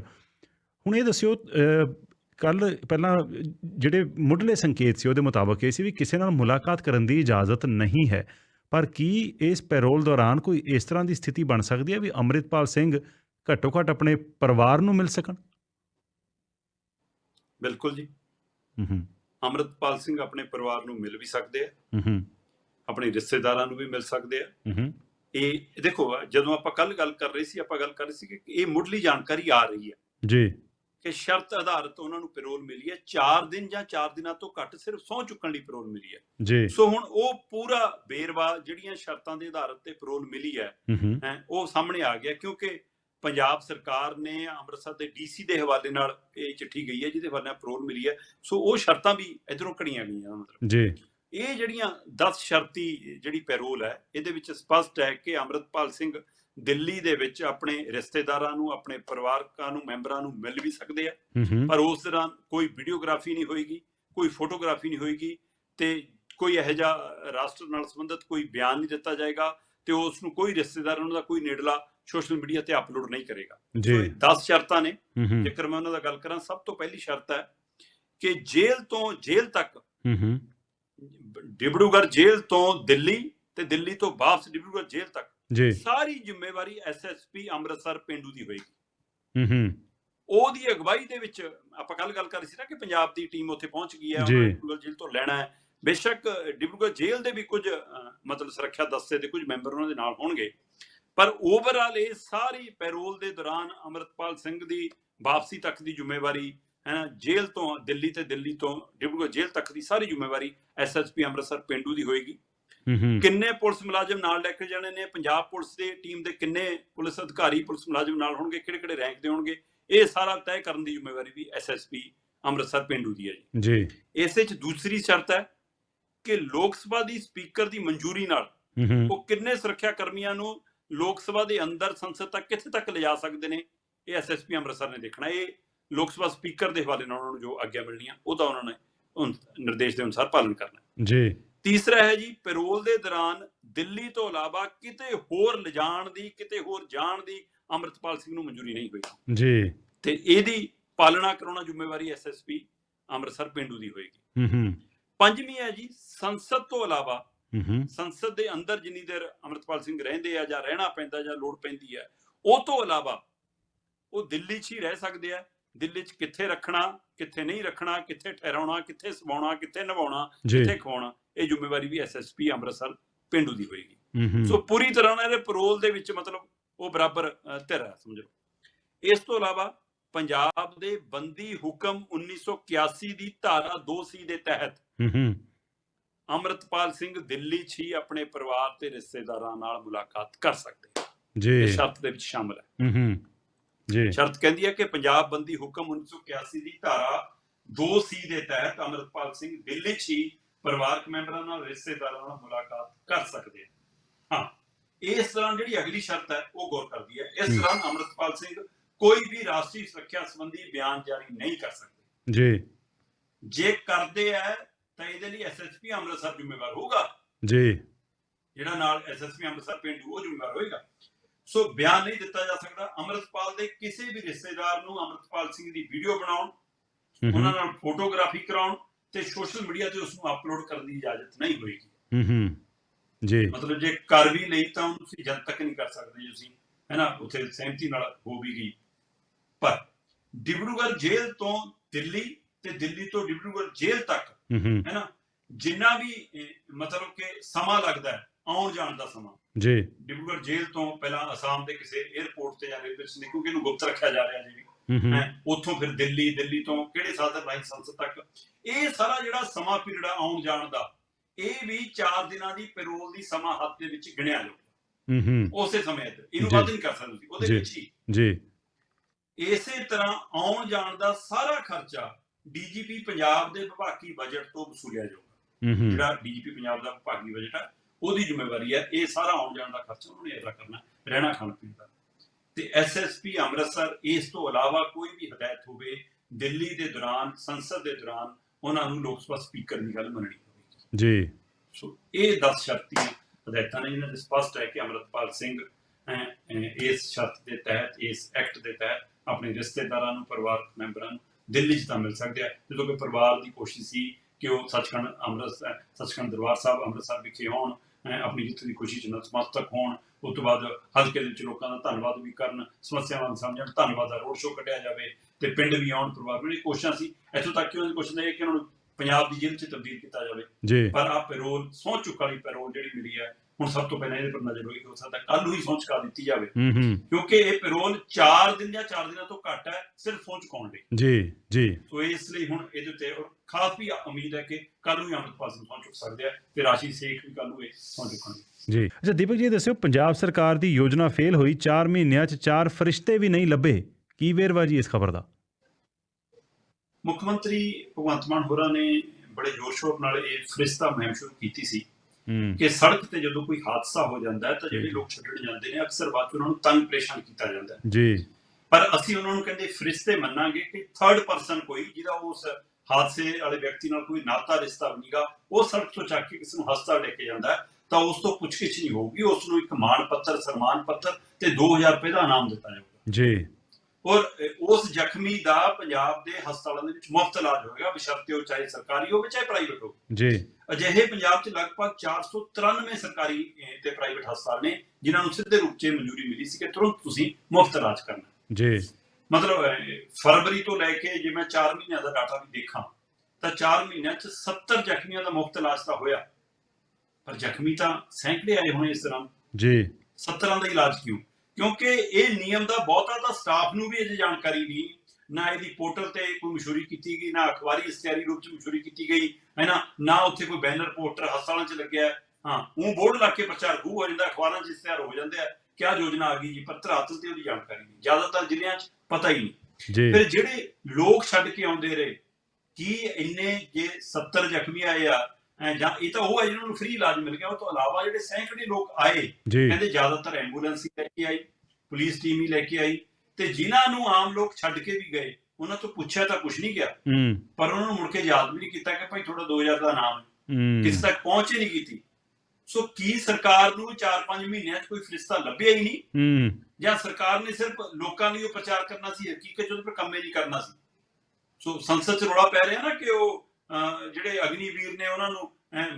ਹੁਣ ਇਹ ਦੱਸਿਓ ਕੱਲ ਪਹਿਲਾਂ ਜਿਹੜੇ ਮੁੱਢਲੇ ਸੰਕੇਤ ਸੀ ਉਹਦੇ ਮੁਤਾਬਕ ਇਹ ਸੀ ਵੀ ਕਿਸੇ ਨਾਲ ਮੁਲਾਕਾਤ ਕਰਨ ਦੀ ਇਜਾਜ਼ਤ ਨਹੀਂ ਹੈ। ਪਰ ਕੀ ਇਸ ਪੈਰੋਲ ਦੌਰਾਨ ਕੋਈ ਇਸ ਤਰ੍ਹਾਂ ਦੀ ਸਥਿਤੀ ਬਣ ਸਕਦੀ ਹੈ ਵੀ ਅੰਮ੍ਰਿਤਪਾਲ ਸਿੰਘ ਘੱਟੋ ਘੱਟ ਆਪਣੇ ਪਰਿਵਾਰ ਨੂੰ ਮਿਲ ਸਕਣ? ਬਿਲਕੁਲ ਜੀ। ਹੂੰ ਹੂੰ। ਅਮਰਤਪਾਲ ਸਿੰਘ ਆਪਣੇ ਪਰਿਵਾਰ ਨੂੰ ਮਿਲ ਵੀ ਸਕਦੇ ਆ। ਹੂੰ ਹੂੰ। ਆਪਣੇ ਰਿਸ਼ਤੇਦਾਰਾਂ ਨੂੰ ਵੀ ਮਿਲ ਸਕਦੇ ਆ। ਇਹ ਦੇਖੋ ਜਦੋਂ ਆਪਾਂ ਕੱਲ ਗੱਲ ਕਰ ਰਹੇ ਸੀ ਆਪਾਂ ਗੱਲ ਕਰ ਰਹੇ ਸੀ ਕਿ ਇਹ ਮੁੱਢਲੀ ਜਾਣਕਾਰੀ ਆ ਰਹੀ ਹੈ। ਜੀ। ਕਿ ਸ਼ਰਤ ਆਧਾਰਿਤ ਉਹਨਾਂ ਨੂੰ ਪੈਰੋਲ ਮਿਲੀ ਹੈ। 4 ਦਿਨ ਜਾਂ 4 ਦਿਨਾਂ ਤੋਂ ਘੱਟ ਸਿਰਫ ਸਹੁੰ ਚੁੱਕਣ ਲਈ ਪੈਰੋਲ ਮਿਲੀ ਹੈ। ਜੀ। ਸੋ ਹੁਣ ਉਹ ਪੂਰਾ ਬੇਰਵਾ ਜਿਹੜੀਆਂ ਸ਼ਰਤਾਂ ਦੇ ਆਧਾਰਿਤ ਤੇ ਪੈਰੋਲ ਮਿਲੀ ਹੈਂ, ਉਹ ਸਾਹਮਣੇ ਆ ਗਿਆ। ਕਿਉਂਕਿ ਪੰਜਾਬ ਸਰਕਾਰ ਨੇ ਅੰਮ੍ਰਿਤਸਰ ਦੇ ਡੀਸੀ ਦੇ ਹਵਾਲੇ ਨਾਲ ਇਹ ਚਿੱਠੀ ਗਈ ਹੈ ਜਿਹਦੇ ਹਵਾਲੇ ਨਾਲ ਪੈਰੋਲ ਮਿਲੀ ਹੈ। ਸੋ ਉਹ ਸ਼ਰਤਾਂ ਵੀ ਇਧਰੋਂ ਘੜੀਆਂ ਗਈਆਂ ਮਤਲਬ ਜੀ। ਇਹ ਜਿਹੜੀਆਂ 10 ਸ਼ਰਤੀ ਜਿਹੜੀ ਪੈਰੋਲ ਹੈ ਇਹਦੇ ਵਿੱਚ ਸਪਸ਼ਟ ਹੈ ਕਿ ਅੰਮ੍ਰਿਤਪਾਲ ਸਿੰਘ ਦਿੱਲੀ ਦੇ ਵਿੱਚ ਆਪਣੇ ਰਿਸ਼ਤੇਦਾਰਾਂ ਨੂੰ ਆਪਣੇ ਪਰਿਵਾਰਕਾਂ ਨੂੰ ਮੈਂਬਰਾਂ ਨੂੰ ਮਿਲ ਵੀ ਸਕਦੇ ਆ। ਪਰ ਉਸ ਦੌਰਾਨ ਕੋਈ ਵੀਡੀਓਗ੍ਰਾਫੀ ਨਹੀਂ ਹੋਏਗੀ ਕੋਈ ਫੋਟੋਗ੍ਰਾਫੀ ਨਹੀਂ ਹੋਏਗੀ ਤੇ ਕੋਈ ਇਹੋ ਜਿਹਾ ਰਾਸ਼ਟਰ ਨਾਲ ਸੰਬੰਧਿਤ ਕੋਈ ਬਿਆਨ ਨਹੀਂ ਦਿੱਤਾ ਜਾਏਗਾ ਤੇ ਉਸ ਨੂੰ ਕੋਈ ਰਿਸ਼ਤੇਦਾਰ ਉਹਨਾਂ ਦਾ ਕੋਈ ਨੇੜਲਾ ਸੋਸ਼ਲ ਮੀਡੀਆ ਤੇ ਅਪਲੋਡ ਨਹੀਂ ਕਰੇਗਾ। ਜੀ। ਸੋ ਇਹ 10 ਸ਼ਰਤਾਂ ਨੇ। ਜੇਕਰ ਮੈਂ ਉਹਨਾਂ ਦਾ ਗੱਲ ਕਰਾਂ ਸਭ ਤੋਂ ਪਹਿਲੀ ਸ਼ਰਤ ਹੈ ਕਿ ਜੇਲ੍ਹ ਤੋਂ ਜੇਲ੍ਹ ਤੱਕ ਡਿਬੜੂਗੜ੍ਹ ਜੇਲ੍ਹ ਤੋਂ ਦਿੱਲੀ ਤੇ ਦਿੱਲੀ ਤੋਂ ਵਾਪਸ ਡਿਬੜੂਗੜ੍ਹ ਜੇਲ੍ਹ ਤੱਕ ਜੀ। ਸਾਰੀ ਜ਼ਿੰਮੇਵਾਰੀ ਐਸਐਸਪੀ ਅੰਮ੍ਰਿਤਸਰ ਪਿੰਡੂ ਦੀ ਹੋਏਗੀ। ਹੂੰ ਹੂੰ। ਉਹਦੀ ਅਗਵਾਈ ਦੇ ਵਿੱਚ ਆਪਾਂ ਕੱਲ ਗੱਲ ਕਰ ਸੀ ਨਾ ਕਿ ਪੰਜਾਬ ਦੀ ਟੀਮ ਉੱਥੇ ਪਹੁੰਚ ਗਈ ਹੈ। ਉਹਨਾਂ ਜੇਲ੍ਹ ਤੋਂ ਲੈਣਾ ਹੈ। ਬੇਸ਼ੱਕ ਡਿਬੜੂਗੜ੍ਹ ਜੇਲ੍ਹ ਦੇ ਵੀ ਕੁਝ ਮਤਲਬ ਸੁਰੱਖਿਆ ਦਸਤੇ ਦੇ ਕੁਝ ਮੈਂਬਰ ਉਹਨਾਂ ਦੇ ਨਾਲ ਹੋਣਗੇ। ਪਰ ਓਵਰਆਲ ਇਹ ਸਾਰੀ ਪੈਰੋਲ ਦੇ ਦੌਰਾਨ ਅਮਰਤਪਾਲ ਸਿੰਘ ਦੀ ਵਾਪਸੀ ਤੱਕ ਦੀ ਜ਼ਿੰਮੇਵਾਰੀ ਜੇਲ੍ਹ ਤੋਂ ਦਿੱਲੀ ਤੇ ਦਿੱਲੀ ਤੋਂ ਡਿਬਰੂਗੜ੍ਹ ਜੇਲ੍ਹ ਤੱਕ ਦੀ ਸਾਰੀ ਜ਼ਿੰਮੇਵਾਰੀ ਐਸਐਸਪੀ ਅੰਮ੍ਰਿਤਸਰ ਪਿੰਡੂ ਦੀ ਹੋਏਗੀ। ਕਿੰਨੇ ਪੁਲਿਸ ਮੁਲਾਜ਼ਮ ਨਾਲ ਲੈ ਕੇ ਜਾਣੇ ਨੇ? ਪੰਜਾਬ ਪੁਲਿਸ ਦੇ ਟੀਮ ਦੇ ਕਿੰਨੇ ਪੁਲਿਸ ਅਧਿਕਾਰੀ ਪੁਲਿਸ ਮੁਲਾਜ਼ਮ ਨਾਲ ਹੋਣਗੇ? ਕਿਹੜੇ ਕਿਹੜੇ ਰੈਂਕ ਦੇ ਹੋਣਗੇ? ਇਹ ਸਾਰਾ ਤੈਅ ਕਰਨ ਦੀ ਜ਼ਿੰਮੇਵਾਰੀ ਵੀ ਐਸਐਸਪੀ ਅੰਮ੍ਰਿਤਸਰ ਪਿੰਡੂ ਦੀ ਹੈ ਜੀ। ਜੀ। ਇਸੇ ਚ ਦੂਸਰੀ ਸ਼ਰਤ ਹੈ ਕਿ ਲੋਕ ਸਭਾ ਦੀ ਸਪੀਕਰ ਦੀ ਮਨਜ਼ੂਰੀ ਨਾਲ ਉਹ ਕਿੰਨੇ ਸੁਰੱਖਿਆ ਕਰਮੀਆਂ ਨੂੰ ਲੋਕ ਸਭਾ ਦੇ ਅੰਦਰ ਸੰਸਦ ਤੱਕ ਕਿੱਥੇ ਤੱਕ ਲਿਜਾ ਸਕਦੇ ਨੇ? ਇਹ ਐਸਐਸਪੀ ਅੰਮ੍ਰਿਤਸਰ ਨੇ ਦੇਖਣਾ। ਇਹ ਲੋਕ ਸਭਾ ਸਪੀਕਰ ਦੇ ਹਵਾਲੇ ਨਾਲ ਉਹਨਾਂ ਨੂੰ ਜੋ ਆਗਿਆ ਮਿਲਣੀ ਆ ਉਹ ਤਾਂ ਉਹਨਾਂ ਨੇ ਨਿਰਦੇਸ਼ ਦੇ ਅਨੁਸਾਰ ਪਾਲਣ ਕਰਨਾ ਜੀ। ਤੀਸਰਾ ਹੈ ਜੀ ਪੈਰੋਲ ਦੇ ਦੌਰਾਨ ਦਿੱਲੀ ਤੋਂ ਇਲਾਵਾ ਕਿਤੇ ਹੋਰ ਲਿਜਾਣ ਦੀ ਕਿਤੇ ਹੋਰ ਜਾਣ ਦੀ ਅੰਮ੍ਰਿਤਪਾਲ ਸਿੰਘ ਨੂੰ ਮਨਜ਼ੂਰੀ ਨਹੀਂ ਹੋਈ। ਜੀ। ਤੇ ਇਹਦੀ ਪਾਲਣਾ ਕਰਾਉਣਾ ਜ਼ਿੰਮੇਵਾਰੀ ਐਸਐਸਪੀ ਅੰਮ੍ਰਿਤਸਰ ਪਿੰਡੂ ਦੀ ਹੋਏਗੀ। ਹੂੰ ਹੂੰ। ਪੰਜਵੀਂ ਹੈ ਜੀ ਸੰਸਦ ਤੋਂ ਇਲਾਵਾ ਹੂੰ ਹੂੰ। ਸੰਸਦ ਦੇ ਅੰਦਰ ਜਿੰਨੀ ਦੇਰ ਅੰਮ੍ਰਿਤਪਾਲ ਸਿੰਘ ਰਹਿੰਦੇ ਆ ਜਾਂ ਰਹਿਣਾ ਪੈਂਦਾ ਜਾਂ ਲੋੜ ਪੈਂਦੀ ਹੈ ਉਹ ਤੋਂ ਇਲਾਵਾ ਉਹ ਦਿੱਲੀ 'ਚ ਹੀ ਰਹਿ ਸਕਦੇ ਆ ਦਿੱਲੀ 'ਚ ਕਿੱਥੇ ਰੱਖਣਾ ਕਿੱਥੇ ਨਹੀਂ ਰੱਖਣਾ ਕਿੱਥੇ ਠਹਿਰਾਉਣਾ ਕਿੱਥੇ ਸਵਾਉਣਾ ਕਿੱਥੇ ਨਵਾਉਣਾ ਕਿੱਥੇ ਖਵਾਉਣਾ ਇਹ ਜ਼ਿੰਮੇਵਾਰੀ ਵੀ ਐਸਐਸਪੀ ਅੰਮ੍ਰਿਤਸਰ ਪਿੰਡੂ ਦੀ ਹੋਏਗੀ। ਸੋ ਪੂਰੀ ਤਰ੍ਹਾਂ ਨਾਲ ਇਹਦੇ ਪੈਰੋਲ ਦੇ ਵਿੱਚ ਮਤਲਬ ਉਹ ਬਰਾਬਰ ਧਿਰ ਹੈ ਸਮਝੋ। ਇਸ ਤੋਂ ਇਲਾਵਾ ਪੰਜਾਬ ਦੇ ਬੰਦੀ ਹੁਕਮ 1981 ਦੀ ਧਾਰਾ 2C ਦੇ ਤਹਿਤ ਅੰਮ੍ਰਿਤਪਾਲ ਸਿੰਘ ਦਿੱਲੀ 'ਚ ਹੀ ਆਪਣੇ ਪਰਿਵਾਰ ਤੇ ਰਿਸ਼ਤੇਦਾਰਾਂ ਨਾਲ ਮੁਲਾਕਾਤ ਕਰ ਸਕਦੇ। ਜੀ। ਇਹ ਸ਼ਰਤ ਦੇ ਵਿੱਚ ਸ਼ਾਮਲ ਹੈ। ਹੂੰ ਹੂੰ। ਜੀ। ਸ਼ਰਤ ਕਹਿੰਦੀ ਹੈ ਕਿ ਪੰਜਾਬ ਬੰਦੀ ਹੁਕਮ 1981 ਦੀ ਧਾਰਾ 2C ਦੇ ਤਹਿਤ ਅੰਮ੍ਰਿਤਪਾਲ ਸਿੰਘ ਦਿੱਲੀ 'ਚ ਹੀ ਪਰਿਵਾਰਕ ਮੈਂਬਰਾਂ ਨਾਲ ਰਿਸ਼ਤੇਦਾਰਾਂ ਨਾਲ ਮੁਲਾਕਾਤ ਕਰ ਸਕਦੇ ਹਾਂ ਇਸ ਤਰ੍ਹਾਂ ਜਿਹੜੀ ਅਗਲੀ ਸ਼ਰਤ ਹੈ ਉਹ ਗੌਰ ਕਰਦੀ ਹੈ। ਇਸ ਹਮ। ਦੌਰਾਨ ਅੰਮ੍ਰਿਤਪਾਲ ਸਿੰਘ ਕੋਈ ਵੀ ਰਾਸ਼ਟਰੀ ਸੁਰੱਖਿਆ ਸੰਬੰਧੀ ਬਿਆਨ ਜਾਰੀ ਨਹੀਂ ਕਰ ਸਕਦੇ। ਜੀ। ਜੇ ਕਰਦੇ ਹੈ ਤਾਂ ਇਹਦੇ ਲਈ ਐਸਐਸਪੀ ਅੰਮ੍ਰਿਤਸਰ ਜ਼ਿੰਮੇਵਾਰ ਹੋਊਗਾ। ਜੀ। ਜਿਹੜਾ ਨਾਲ ਐਸਐਸਪੀ ਅੰਮ੍ਰਿਤਸਰ ਪਿੰਡੂ ਉਹ ਜ਼ਿੰਮੇਵਾਰ ਹੋਏਗਾ। ਸੋ ਬਿਆਨ ਨਹੀਂ ਦਿੱਤਾ ਜਾ ਸਕਦਾ। ਅੰਮ੍ਰਿਤਪਾਲ ਦੇ ਕਿਸੇ ਵੀ ਰਿਸ਼ਤੇਦਾਰ ਨੂੰ ਅੰਮ੍ਰਿਤਪਾਲ ਸਿੰਘ ਦੀ ਵੀਡੀਓ ਬਣਾਉਣ ਉਹਨਾਂ ਨਾਲ ਫੋਟੋਗ੍ਰਾਫੀ ਕਰਾਉਣ ਤੇ ਸੋਸ਼ਲ ਮੀਡੀਆ ਤੇ ਉਸ ਨੂੰ ਅਪਲੋਡ ਕਰਨ ਦੀ ਇਜਾਜ਼ਤ ਨਹੀਂ ਹੋਏਗੀ। ਹੂੰ ਹੂੰ। ਜੀ। ਮਤਲਬ ਜੇ ਕਰ ਵੀ ਲਈ ਤਾਂ ਉਹਨੂੰ ਤੁਸੀਂ ਜਦ ਤੱਕ ਨਹੀਂ ਕਰ ਸਕਦੇ ਜੀ ਤੁਸੀਂ ਹੈਨਾ ਉੱਥੇ ਸਹਿਮਤੀ ਨਾਲ ਹੋ ਵੀ ਗਈ। ਪਰ ਡਿਬਰੂਗੜ੍ਹ ਜੇਲ੍ਹ ਤੋਂ ਦਿੱਲੀ ਤੇ ਦਿੱਲੀ ਤੋਂ ਡਿਬਰੂਗੜ੍ਹ ਜੇਲ੍ਹ ਤੱਕ ਹੈਨਾ ਜਿੰਨਾ ਵੀ ਮਤਲਬ ਕਿ ਸਮਾਂ ਲੱਗਦਾ ਹੈ ਆਉਣ ਜਾਣ ਦਾ ਸਮਾਂ ਜੀ। ਡਿਬਰੂਗੜ੍ਹ ਜੇਲ੍ਹ ਤੋਂ ਪਹਿਲਾਂ ਅਸਾਮ ਦੇ ਕਿਸੇ 에ਅਰਪੋਰਟ ਤੇ ਜਾਂ ਰੇਲਵੇ ਸਟੇਸ਼ਨ ਕਿਉਂਕਿ ਇਹਨੂੰ ਗੁਪਤ ਰੱਖਿਆ ਜਾ ਰਿਹਾ ਜੀ ਉੱਥੋਂ ਫਿਰ ਦਿੱਲੀ ਦਿੱਲੀ ਤੋਂ ਕਿਹੜੇ ਸਾਧਨ ਰਾਹੀਂ ਸੰਸਦ ਤੱਕ? ਇਹ ਸਾਰਾ ਜਿਹੜਾ ਸਮਾਂ ਪੀਰੀਅਡ ਆਉਣ ਜਾਣ ਦਾ ਇਹ ਵੀ 4 ਦਿਨਾਂ ਦੀ ਪੈਰੋਲ ਦੀ ਸਮਾਂ ਹੱਥ ਦੇ ਵਿੱਚ ਗਿਣਿਆ ਜਾਊਗਾ। ਹੂੰ ਹੂੰ। ਉਸੇ ਸਮੇਂ ਤੇ। ਇਹਨੂੰ। ਵੱਧ ਨਹੀਂ ਕਰ ਸਕਦੇ ਤੁਸੀਂ ਉਹਦੇ। ਵਿੱਚ ਹੀ। ਜੀ। ਇਸੇ ਤਰ੍ਹਾਂ ਆਉਣ ਜਾਣ ਦਾ ਸਾਰਾ ਖਰਚਾ ਡੀਜੀਪੀ ਪੰਜਾਬ ਦੇ ਵਿਭਾਗੀ ਬਜਟ ਤੋਂ ਵਸੂਲਿਆ ਜਾਊਗਾ। ਜਿਹੜਾ ਡੀਜੀਪੀ ਪੰਜਾਬ ਦਾ ਵਿਭਾਗੀ ਬਜਟ ਹੈ ਉਹਦੀ ਜ਼ਿੰਮੇਵਾਰੀ ਹੈ ਇਹ ਸਾਰਾ ਆਉਣ ਜਾਣ ਦਾ ਖਰਚਾ ਉਹਨੇ ਅਦਾ ਕਰਨਾ ਰਹਿਣਾ ਖਾਣ ਪੀਣ ਦਾ। ਤੇ ਐਸਐਸਪੀ ਅੰਮ੍ਰਿਤਸਰ ਇਸ ਤੋਂ ਇਲਾਵਾ ਕੋਈ ਵੀ ਹਦਾਇਤ ਹੋਵੇ ਦਿੱਲੀ ਦੇ ਦੌਰਾਨ ਸੰਸਦ ਦੇ ਦੌਰਾਨ ਉਹਨਾਂ ਨੂੰ ਲੋਕ ਸਭਾ ਸਪੀਕਰ ਦੀ ਗੱਲ ਮੰਨਣੀ ਹੋਵੇਗੀ ਜੀ। ਸੋ ਇਹ 10 ਸ਼ਰਤੀਆਂ ਹਦਾਇਤਾਂ ਨੇ ਜਿਨ੍ਹਾਂ ਦੇ ਸਪਸ਼ਟ ਹੈ ਕਿ ਅੰਮ੍ਰਿਤਪਾਲ ਸਿੰਘ ਇਸ ਸ਼ਰਤ ਦੇ ਤਹਿਤ ਇਸ ਐਕਟ ਦੇ ਤਹਿਤ ਆਪਣੇ ਰਿਸ਼ਤੇਦਾਰਾਂ ਨੂੰ ਪਰਿਵਾਰਕ ਮੈਂਬਰਾਂ ਨੂੰ ਦਿੱਲੀ 'ਚ ਤਾਂ ਮਿਲ ਸਕਦੇ ਆ ਜਦੋਂ ਕਿ ਪਰਿਵਾਰ ਦੀ ਕੋਸ਼ਿਸ਼ ਸੀ ਕਿ ਉਹ ਸੱਚਖੰਡ ਅੰਮ੍ਰਿਤਸਰ ਸੱਚਖੰਡ ਦਰਬਾਰ ਸਾਹਿਬ ਅੰਮ੍ਰਿਤਸਰ ਵਿਖੇ ਹੋਣ ਅਹ, ਆਪਣੀ ਜਿੱਤ ਦੀ ਖੁਸ਼ੀ 'ਚ ਨਤਮਸਤਕ ਹੋਣ ਉਸ ਤੋਂ ਬਾਅਦ ਹਲਕੇ ਦੇ ਵਿੱਚ ਲੋਕਾਂ ਦਾ ਧੰਨਵਾਦ ਵੀ ਕਰਨ ਸਮੱਸਿਆਵਾਂ ਨੂੰ ਸਮਝਣ ਧੰਨਵਾਦ ਦਾ ਰੋਡ ਸ਼ੋਅ ਕੱਢਿਆ ਜਾਵੇ ਤੇ ਪਿੰਡ ਵੀ ਆਉਣ ਪਰਿਵਾਰ ਇਹ ਕੋਸ਼ਿਸ਼ਾਂ ਸੀ। ਇੱਥੋਂ ਤੱਕ ਕਿ ਉਹਨਾਂ ਦੀ ਕੋਸ਼ਿਸ਼ ਇਹ ਕਿ ਉਹਨਾਂ ਨੂੰ ਪੰਜਾਬ ਦੀ ਜੇਲ੍ਹ 'ਚ ਤਬਦੀਲ ਕੀਤਾ ਜਾਵੇ? ਪਰ ਆ ਪੈਰੋਲ ਸਹੁੰ ਚੁੱਕ ਵਾਲੀ ਪੈਰੋਲ ਜਿਹੜੀ ਮਿਲੀ ਹੈ ਹੁਣ ਸਭ ਤੋਂ ਪਹਿਲਾਂ ਇਹਦੇ ਪਰ ਨਜ਼ਰ ਹੋਈ ਹੋ ਸਕਦਾ ਕੱਲ ਨੂੰ ਹੀ ਸਹੁੰ ਚੁਕਾ ਦਿੱਤੀ ਜਾਵੇ। ਕਿਉਂਕਿ ਇਹ ਪੈਰੋਲ 4 ਦਿਨ ਜਾਂ 4 ਦਿਨਾਂ ਤੋਂ ਘੱਟ ਹੈ ਸਿਰਫ ਸਹੁੰ ਚੁਕਾਉਣ ਲਈ ਜੀ ਜੀ। ਸੋ ਇਸ ਲਈ ਹੁਣ ਇਹਦੇ ਔਰ ਖਾਸ ਵੀ ਉਮੀਦ ਹੈ ਕਿ ਕੱਲ ਨੂੰ ਹੀ ਅੰਮ੍ਰਿਤਪਾਲ ਸਿੰਘ ਸਹੁੰ ਚੁੱਕ ਸਕਦੇ ਆ ਤੇ ਰਾਸ਼ੀ ਸੇਖ ਵੀ ਕੱਲ ਨੂੰ ਇਹ ਸਹੁੰ ਚੁੱਕਣਗੇ ਜੀ। ਅੱਛਾ ਦੀਪਕ ਜੀ ਦੱਸਿਓ ਪੰਜਾਬ ਸਰਕਾਰ ਦੀ ਯੋਜਨਾ ਫੇਲ ਹੋਈ 4 ਮਹੀਨਿਆਂ 'ਚ 4 ਫਰਿਸ਼ਤੇ ਵੀ ਨਹੀਂ ਲੱਭੇ। ਕੀ ਵੇਰਵਾ ਜੀ ਇਸ ਖਬਰ ਦਾ? ਮੁੱਖ ਮੰਤਰੀ ਭਗਵੰਤ ਮਾਨ ਹੋਰਾਂ ਨੇ ਬੜੇ ਜ਼ੋਰ ਸ਼ੋਰ ਨਾਲ ਇਹ ਫਰਿਸ਼ਤਾ ਮੁਹਿੰਮ ਸ਼ੁਰੂ ਕੀਤੀ ਸੀ। ਕਿ ਸੜਕ ਤੇ ਜਦੋਂ ਕੋਈ ਹਾਦਸਾ ਹੋ ਜਾਂਦਾ ਹੈ ਤਾਂ ਜਿਹੜੇ। ਲੋਕ ਛੱਡਣ ਜਾਂਦੇ ਨੇ ਅਕਸਰ ਬਾਅਦ ਉਹਨਾਂ ਨੂੰ ਤੰਗ ਪਰੇਸ਼ਾਨ ਕੀਤਾ ਜਾਂਦਾ ਹੈ। ਜੀ। ਪਰ ਅਸੀਂ ਉਹਨਾਂ ਨੂੰ ਕਹਿੰਦੇ ਫਰਿਸ਼ਤੇ ਮੰਨਾਂਗੇ ਕਿ ਥਰਡ ਪਰਸਨ ਕੋਈ ਜਿਹਦਾ ਉਸ ਹਾਦਸੇ ਵਾਲੇ ਵਿਅਕਤੀ ਨਾਲ ਕੋਈ ਨਾਤਾ ਰਿਸ਼ਤਾ ਬਣੀਗਾ ਉਹ ਸੜਕ ਤੋਂ ਚੱਕ ਕੇ ਕਿਸੇ ਨੂੰ ਹਸਪਤਾਲ ਲੈ ਕੇ ਜਾਂਦਾ ਹੈ, ਤਾਂ ਉਸ ਤੋਂ ਪੁੱਛਗਿੱਛ ਨਹੀਂ ਹੋਊਗੀ ਉਸ ਨੂੰ ਇੱਕ ਮਾਣ ਪੱਤਰ ਸਨਮਾਨ ਪੱਤਰ ਤੇ 2000 ਰੁਪਏ ਦਾ ਇਨਾਮ ਦਿੱਤਾ ਜਾਊਗਾ। ਜੀ। ਔਰ ਉਸ ਜ਼ਖਮੀ ਦਾ ਪੰਜਾਬ ਦੇ ਹਸਪਤਾਲਾਂ ਦੇ ਵਿੱਚ ਮੁਫਤ ਇਲਾਜ ਹੋਏਗਾ ਬਸ਼ਰਤੇ ਉਹ ਚਾਹੇ ਸਰਕਾਰੀ ਹੋਵੇ ਚਾਹੇ ਪ੍ਰਾਈਵੇਟ ਹੋਵੇ। ਜੀ। ਅਜਿਹੇ ਪੰਜਾਬ 'ਚ ਲਗਭਗ 493 ਸਰਕਾਰੀ ਤੇ ਪ੍ਰਾਈਵੇਟ ਹਸਪਤਾਲ ਨੇ ਜਿਨ੍ਹਾਂ ਨੂੰ ਸਿੱਧੇ ਰੂਪ 'ਚ ਮਨਜ਼ੂਰੀ ਮਿਲੀ ਸੀ ਕਿ ਤੁਰੰਤ ਤੁਸੀਂ ਮੁਫਤ ਇਲਾਜ ਕਰਨਾ। ਜੀ। ਮਤਲਬ ਫਰਵਰੀ ਤੋਂ ਲੈ ਕੇ ਜੇ ਮੈਂ 4 ਮਹੀਨਿਆਂ ਦਾ ਡਾਟਾ ਵੀ ਦੇਖਾਂ ਤਾਂ 4 ਮਹੀਨਿਆਂ ਚ 70 ਜ਼ਖਮੀਆਂ ਦਾ ਮੁਫਤ ਇਲਾਜ ਤਾਂ ਹੋਇਆ। ਪਰ ਜ਼ਖਮੀ ਤਾਂ ਸੈਂਕੜੇ ਆਏ ਹੋਣੇ ਇਸ ਤਰ੍ਹਾਂ। ਜੀ। 17 ਦਾ ਇਲਾਜ ਕਿਉਂ? ਕਿਉਂਕਿ ਇਹ ਨਿਯਮ ਦਾ ਬਹੁਤਾ ਤਾਂ ਸਟਾਫ ਨੂੰ ਵੀ ਇਹ ਜਾਣਕਾਰੀ ਨਹੀਂ ਨਾ ਇਹਦੀ ਪੋਰਟਲ ਤੇ ਕੋਈ ਮਸ਼ਹੂਰੀ ਕੀਤੀ ਗਈ ਨਾ ਅਖਬਾਰੀ ਇਸ਼ਤਿਹਾਰੀ ਰੂਪ ਚ ਮਸ਼ਹੂਰੀ ਕੀਤੀ ਗਈ ਹੈ ਨਾ ਉੱਥੇ ਕੋਈ ਬੈਨਰ ਪੋਸਟਰ ਹਸਪਤਾਲਾਂ 'ਚ ਲੱਗਿਆ। ਹੈ। ਉਹ ਬੋਰਡ ਲਾ ਕੇ ਪ੍ਰਚਾਰ ਖੂ ਹੋ ਜਾਂਦਾ ਅਖਬਾਰਾਂ 'ਚ ਇਸ਼ਤਿਹਾਰ ਹੋ ਜਾਂਦੇ ਆ। ਕਿਆ ਯੋਜਨਾ ਆ ਗਈ ਜੀ? ਪਰ ਧਰਾਤਲ ਤੇ ਉਹਦੀ ਜਾਣਕਾਰੀ ਨਹੀਂ। ਜ਼ਿਆਦਾਤਰ ਜ਼ਿਲ੍ਹਿਆਂ 'ਚ ਪਤਾ ਹੀ ਨਹੀਂ। ਜੀ। ਫਿਰ ਜਿਹੜੇ ਲੋਕ ਛੱਡ ਕੇ ਆਉਂਦੇ ਰਹੇ ਕੀ ਇੰਨੇ ਜੇ 70 ਜ਼ਖਮੀ ਆਏ ਆ ਜਾਂ ਇਹ ਤਾਂ ਉਹ ਹੈ ਜਿਹਨਾਂ ਨੂੰ ਫ੍ਰੀ ਇਲਾਜ ਮਿਲ ਗਿਆ। ਉਹ ਤੋਂ ਇਲਾਵਾ ਜਿਹੜੇ ਸੈਂਕੜੇ ਲੋਕ ਆਏ ਕਹਿੰਦੇ ਜ਼ਿਆਦਾਤਰ ਐਂਬੂਲੈਂਸ ਹੀ ਲੈ ਕੇ ਆਈ ਪੁਲਿਸ ਟੀਮ ਹੀ ਲੈ ਕੇ ਆਈ ਤੇ ਜਿਨ੍ਹਾਂ ਨੂੰ ਆਮ ਲੋਕ ਛੱਡ ਕੇ ਵੀ ਗਏ ਉਹਨਾਂ ਤੋਂ ਪੁੱਛਿਆ ਤਾਂ ਕੁਝ ਨਹੀਂ ਗਿਆ। ਪਰ ਉਹਨਾਂ ਨੂੰ ਮੁੜ ਕੇ ਯਾਦ ਵੀ ਨਹੀਂ ਕੀਤਾ ਕਿ ਭਾਈ ਤੁਹਾਡਾ 2000 ਦਾ ਨਾਮ ਕਿਸੇ ਤੱਕ ਪਹੁੰਚ ਹੀ ਨਹੀਂ ਕੀਤੀ। ਸੋ ਕੀ ਸਰਕਾਰ ਨੂੰ 4-5 ਮਹੀਨਿਆਂ 'ਚ ਕੋਈ ਫਰਿਸ਼ਤਾ ਲੱਭਿਆ ਹੀ ਨਹੀਂ? ਜਾਂ ਸਰਕਾਰ ਨੇ ਸਿਰਫ ਲੋਕਾਂ ਲਈ ਉਹ ਪ੍ਰਚਾਰ ਕਰਨਾ ਸੀ ਹਕੀਕਤ ਪਰ ਕੰਮ ਨਹੀਂ ਕਰਨਾ ਸੀ? ਸੋ ਸੰਸਦ 'ਚ ਰੌਲਾ ਪੈ ਰਿਹਾ ਨਾ ਕਿ ਉਹ ਜਿਹੜੇ ਅਗਨੀਵੀਰ ਨੇ ਉਹਨਾਂ ਨੂੰ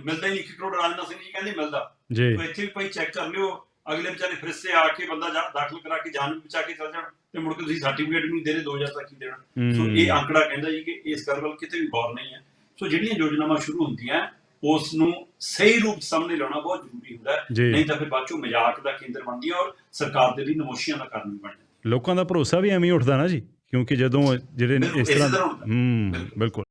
ਮਿਲਦਾ ਹੀ ਨਹੀਂ 1 ਕਰੋੜ ਰਾਜਨਾਥ ਸਿੰਘ ਜੀ ਕਹਿੰਦੇ ਮਿਲਦਾ। ਜੀ। ਇੱਥੇ ਵੀ ਭਾਈ ਚੈੱਕ ਕਰ ਲਿਓ ਅਗਲੇ ਵਿਚਾਰੇ ਫਿਰ ਸੇ ਆ ਕੇ ਬੰਦਾ ਦਾਖਲ ਕਰਾ ਕੇ ਜਾਨ ਬਚਾ ਕੇ ਚੱਲ ਜਾਣ ਤੇ ਮੁੜ ਕੇ ਤੁਸੀਂ ਸਰਟੀਫਿਕੇਟ ਵੀ ਨਹੀਂ ਦੇ ਰਹੇ 2000 ਤੱਕ ਹੀ ਦੇਣਾ। ਸੋ ਹੂੰ ਇਹ ਅੰਕੜਾ ਕਹਿੰਦਾ ਜੀ ਕਿ ਇਸ ਗੱਲ ਵੱਲ ਕਿਤੇ ਵੀ ਗੌਰ ਨਹੀਂ ਹੈ। ਸੋ ਜਿਹੜੀਆਂ ਯੋਜਨਾਵਾਂ ਸ਼ੁਰੂ ਹੁੰਦੀਆਂ ਉਸ ਨੂੰ ਸਹੀ ਰੂਪ ਸਾਹਮਣੇ ਲਾਉਣਾ ਬਹੁਤ ਜ਼ਰੂਰੀ ਹੁੰਦਾ ਹੈ। ਨਹੀਂ ਤਾਂ ਫਿਰ ਬਾਅਦ ਚੋਂ ਮਜ਼ਾਕ ਦਾ ਕੇਂਦਰ ਬਣਦੀਆਂ ਔਰ ਸਰਕਾਰ ਦੇ ਲਈ ਨਮੋਸ਼ੀਆਂ ਦਾ ਕਾਰਨ ਵੀ ਬਣ ਜਾਂਦੀ। ਲੋਕਾਂ ਦਾ ਭਰੋਸਾ ਵੀ ਐਵੇਂ ਹੀ ਉੱਠਦਾ ਨਾ ਜੀ ਕਿਉਂਕਿ ਜਦੋਂ ਜਿਹੜੇ ਨੇ ਇਸ ਤਰ੍ਹਾਂ। ਹੂੰ। ਬਿਲਕੁਲ।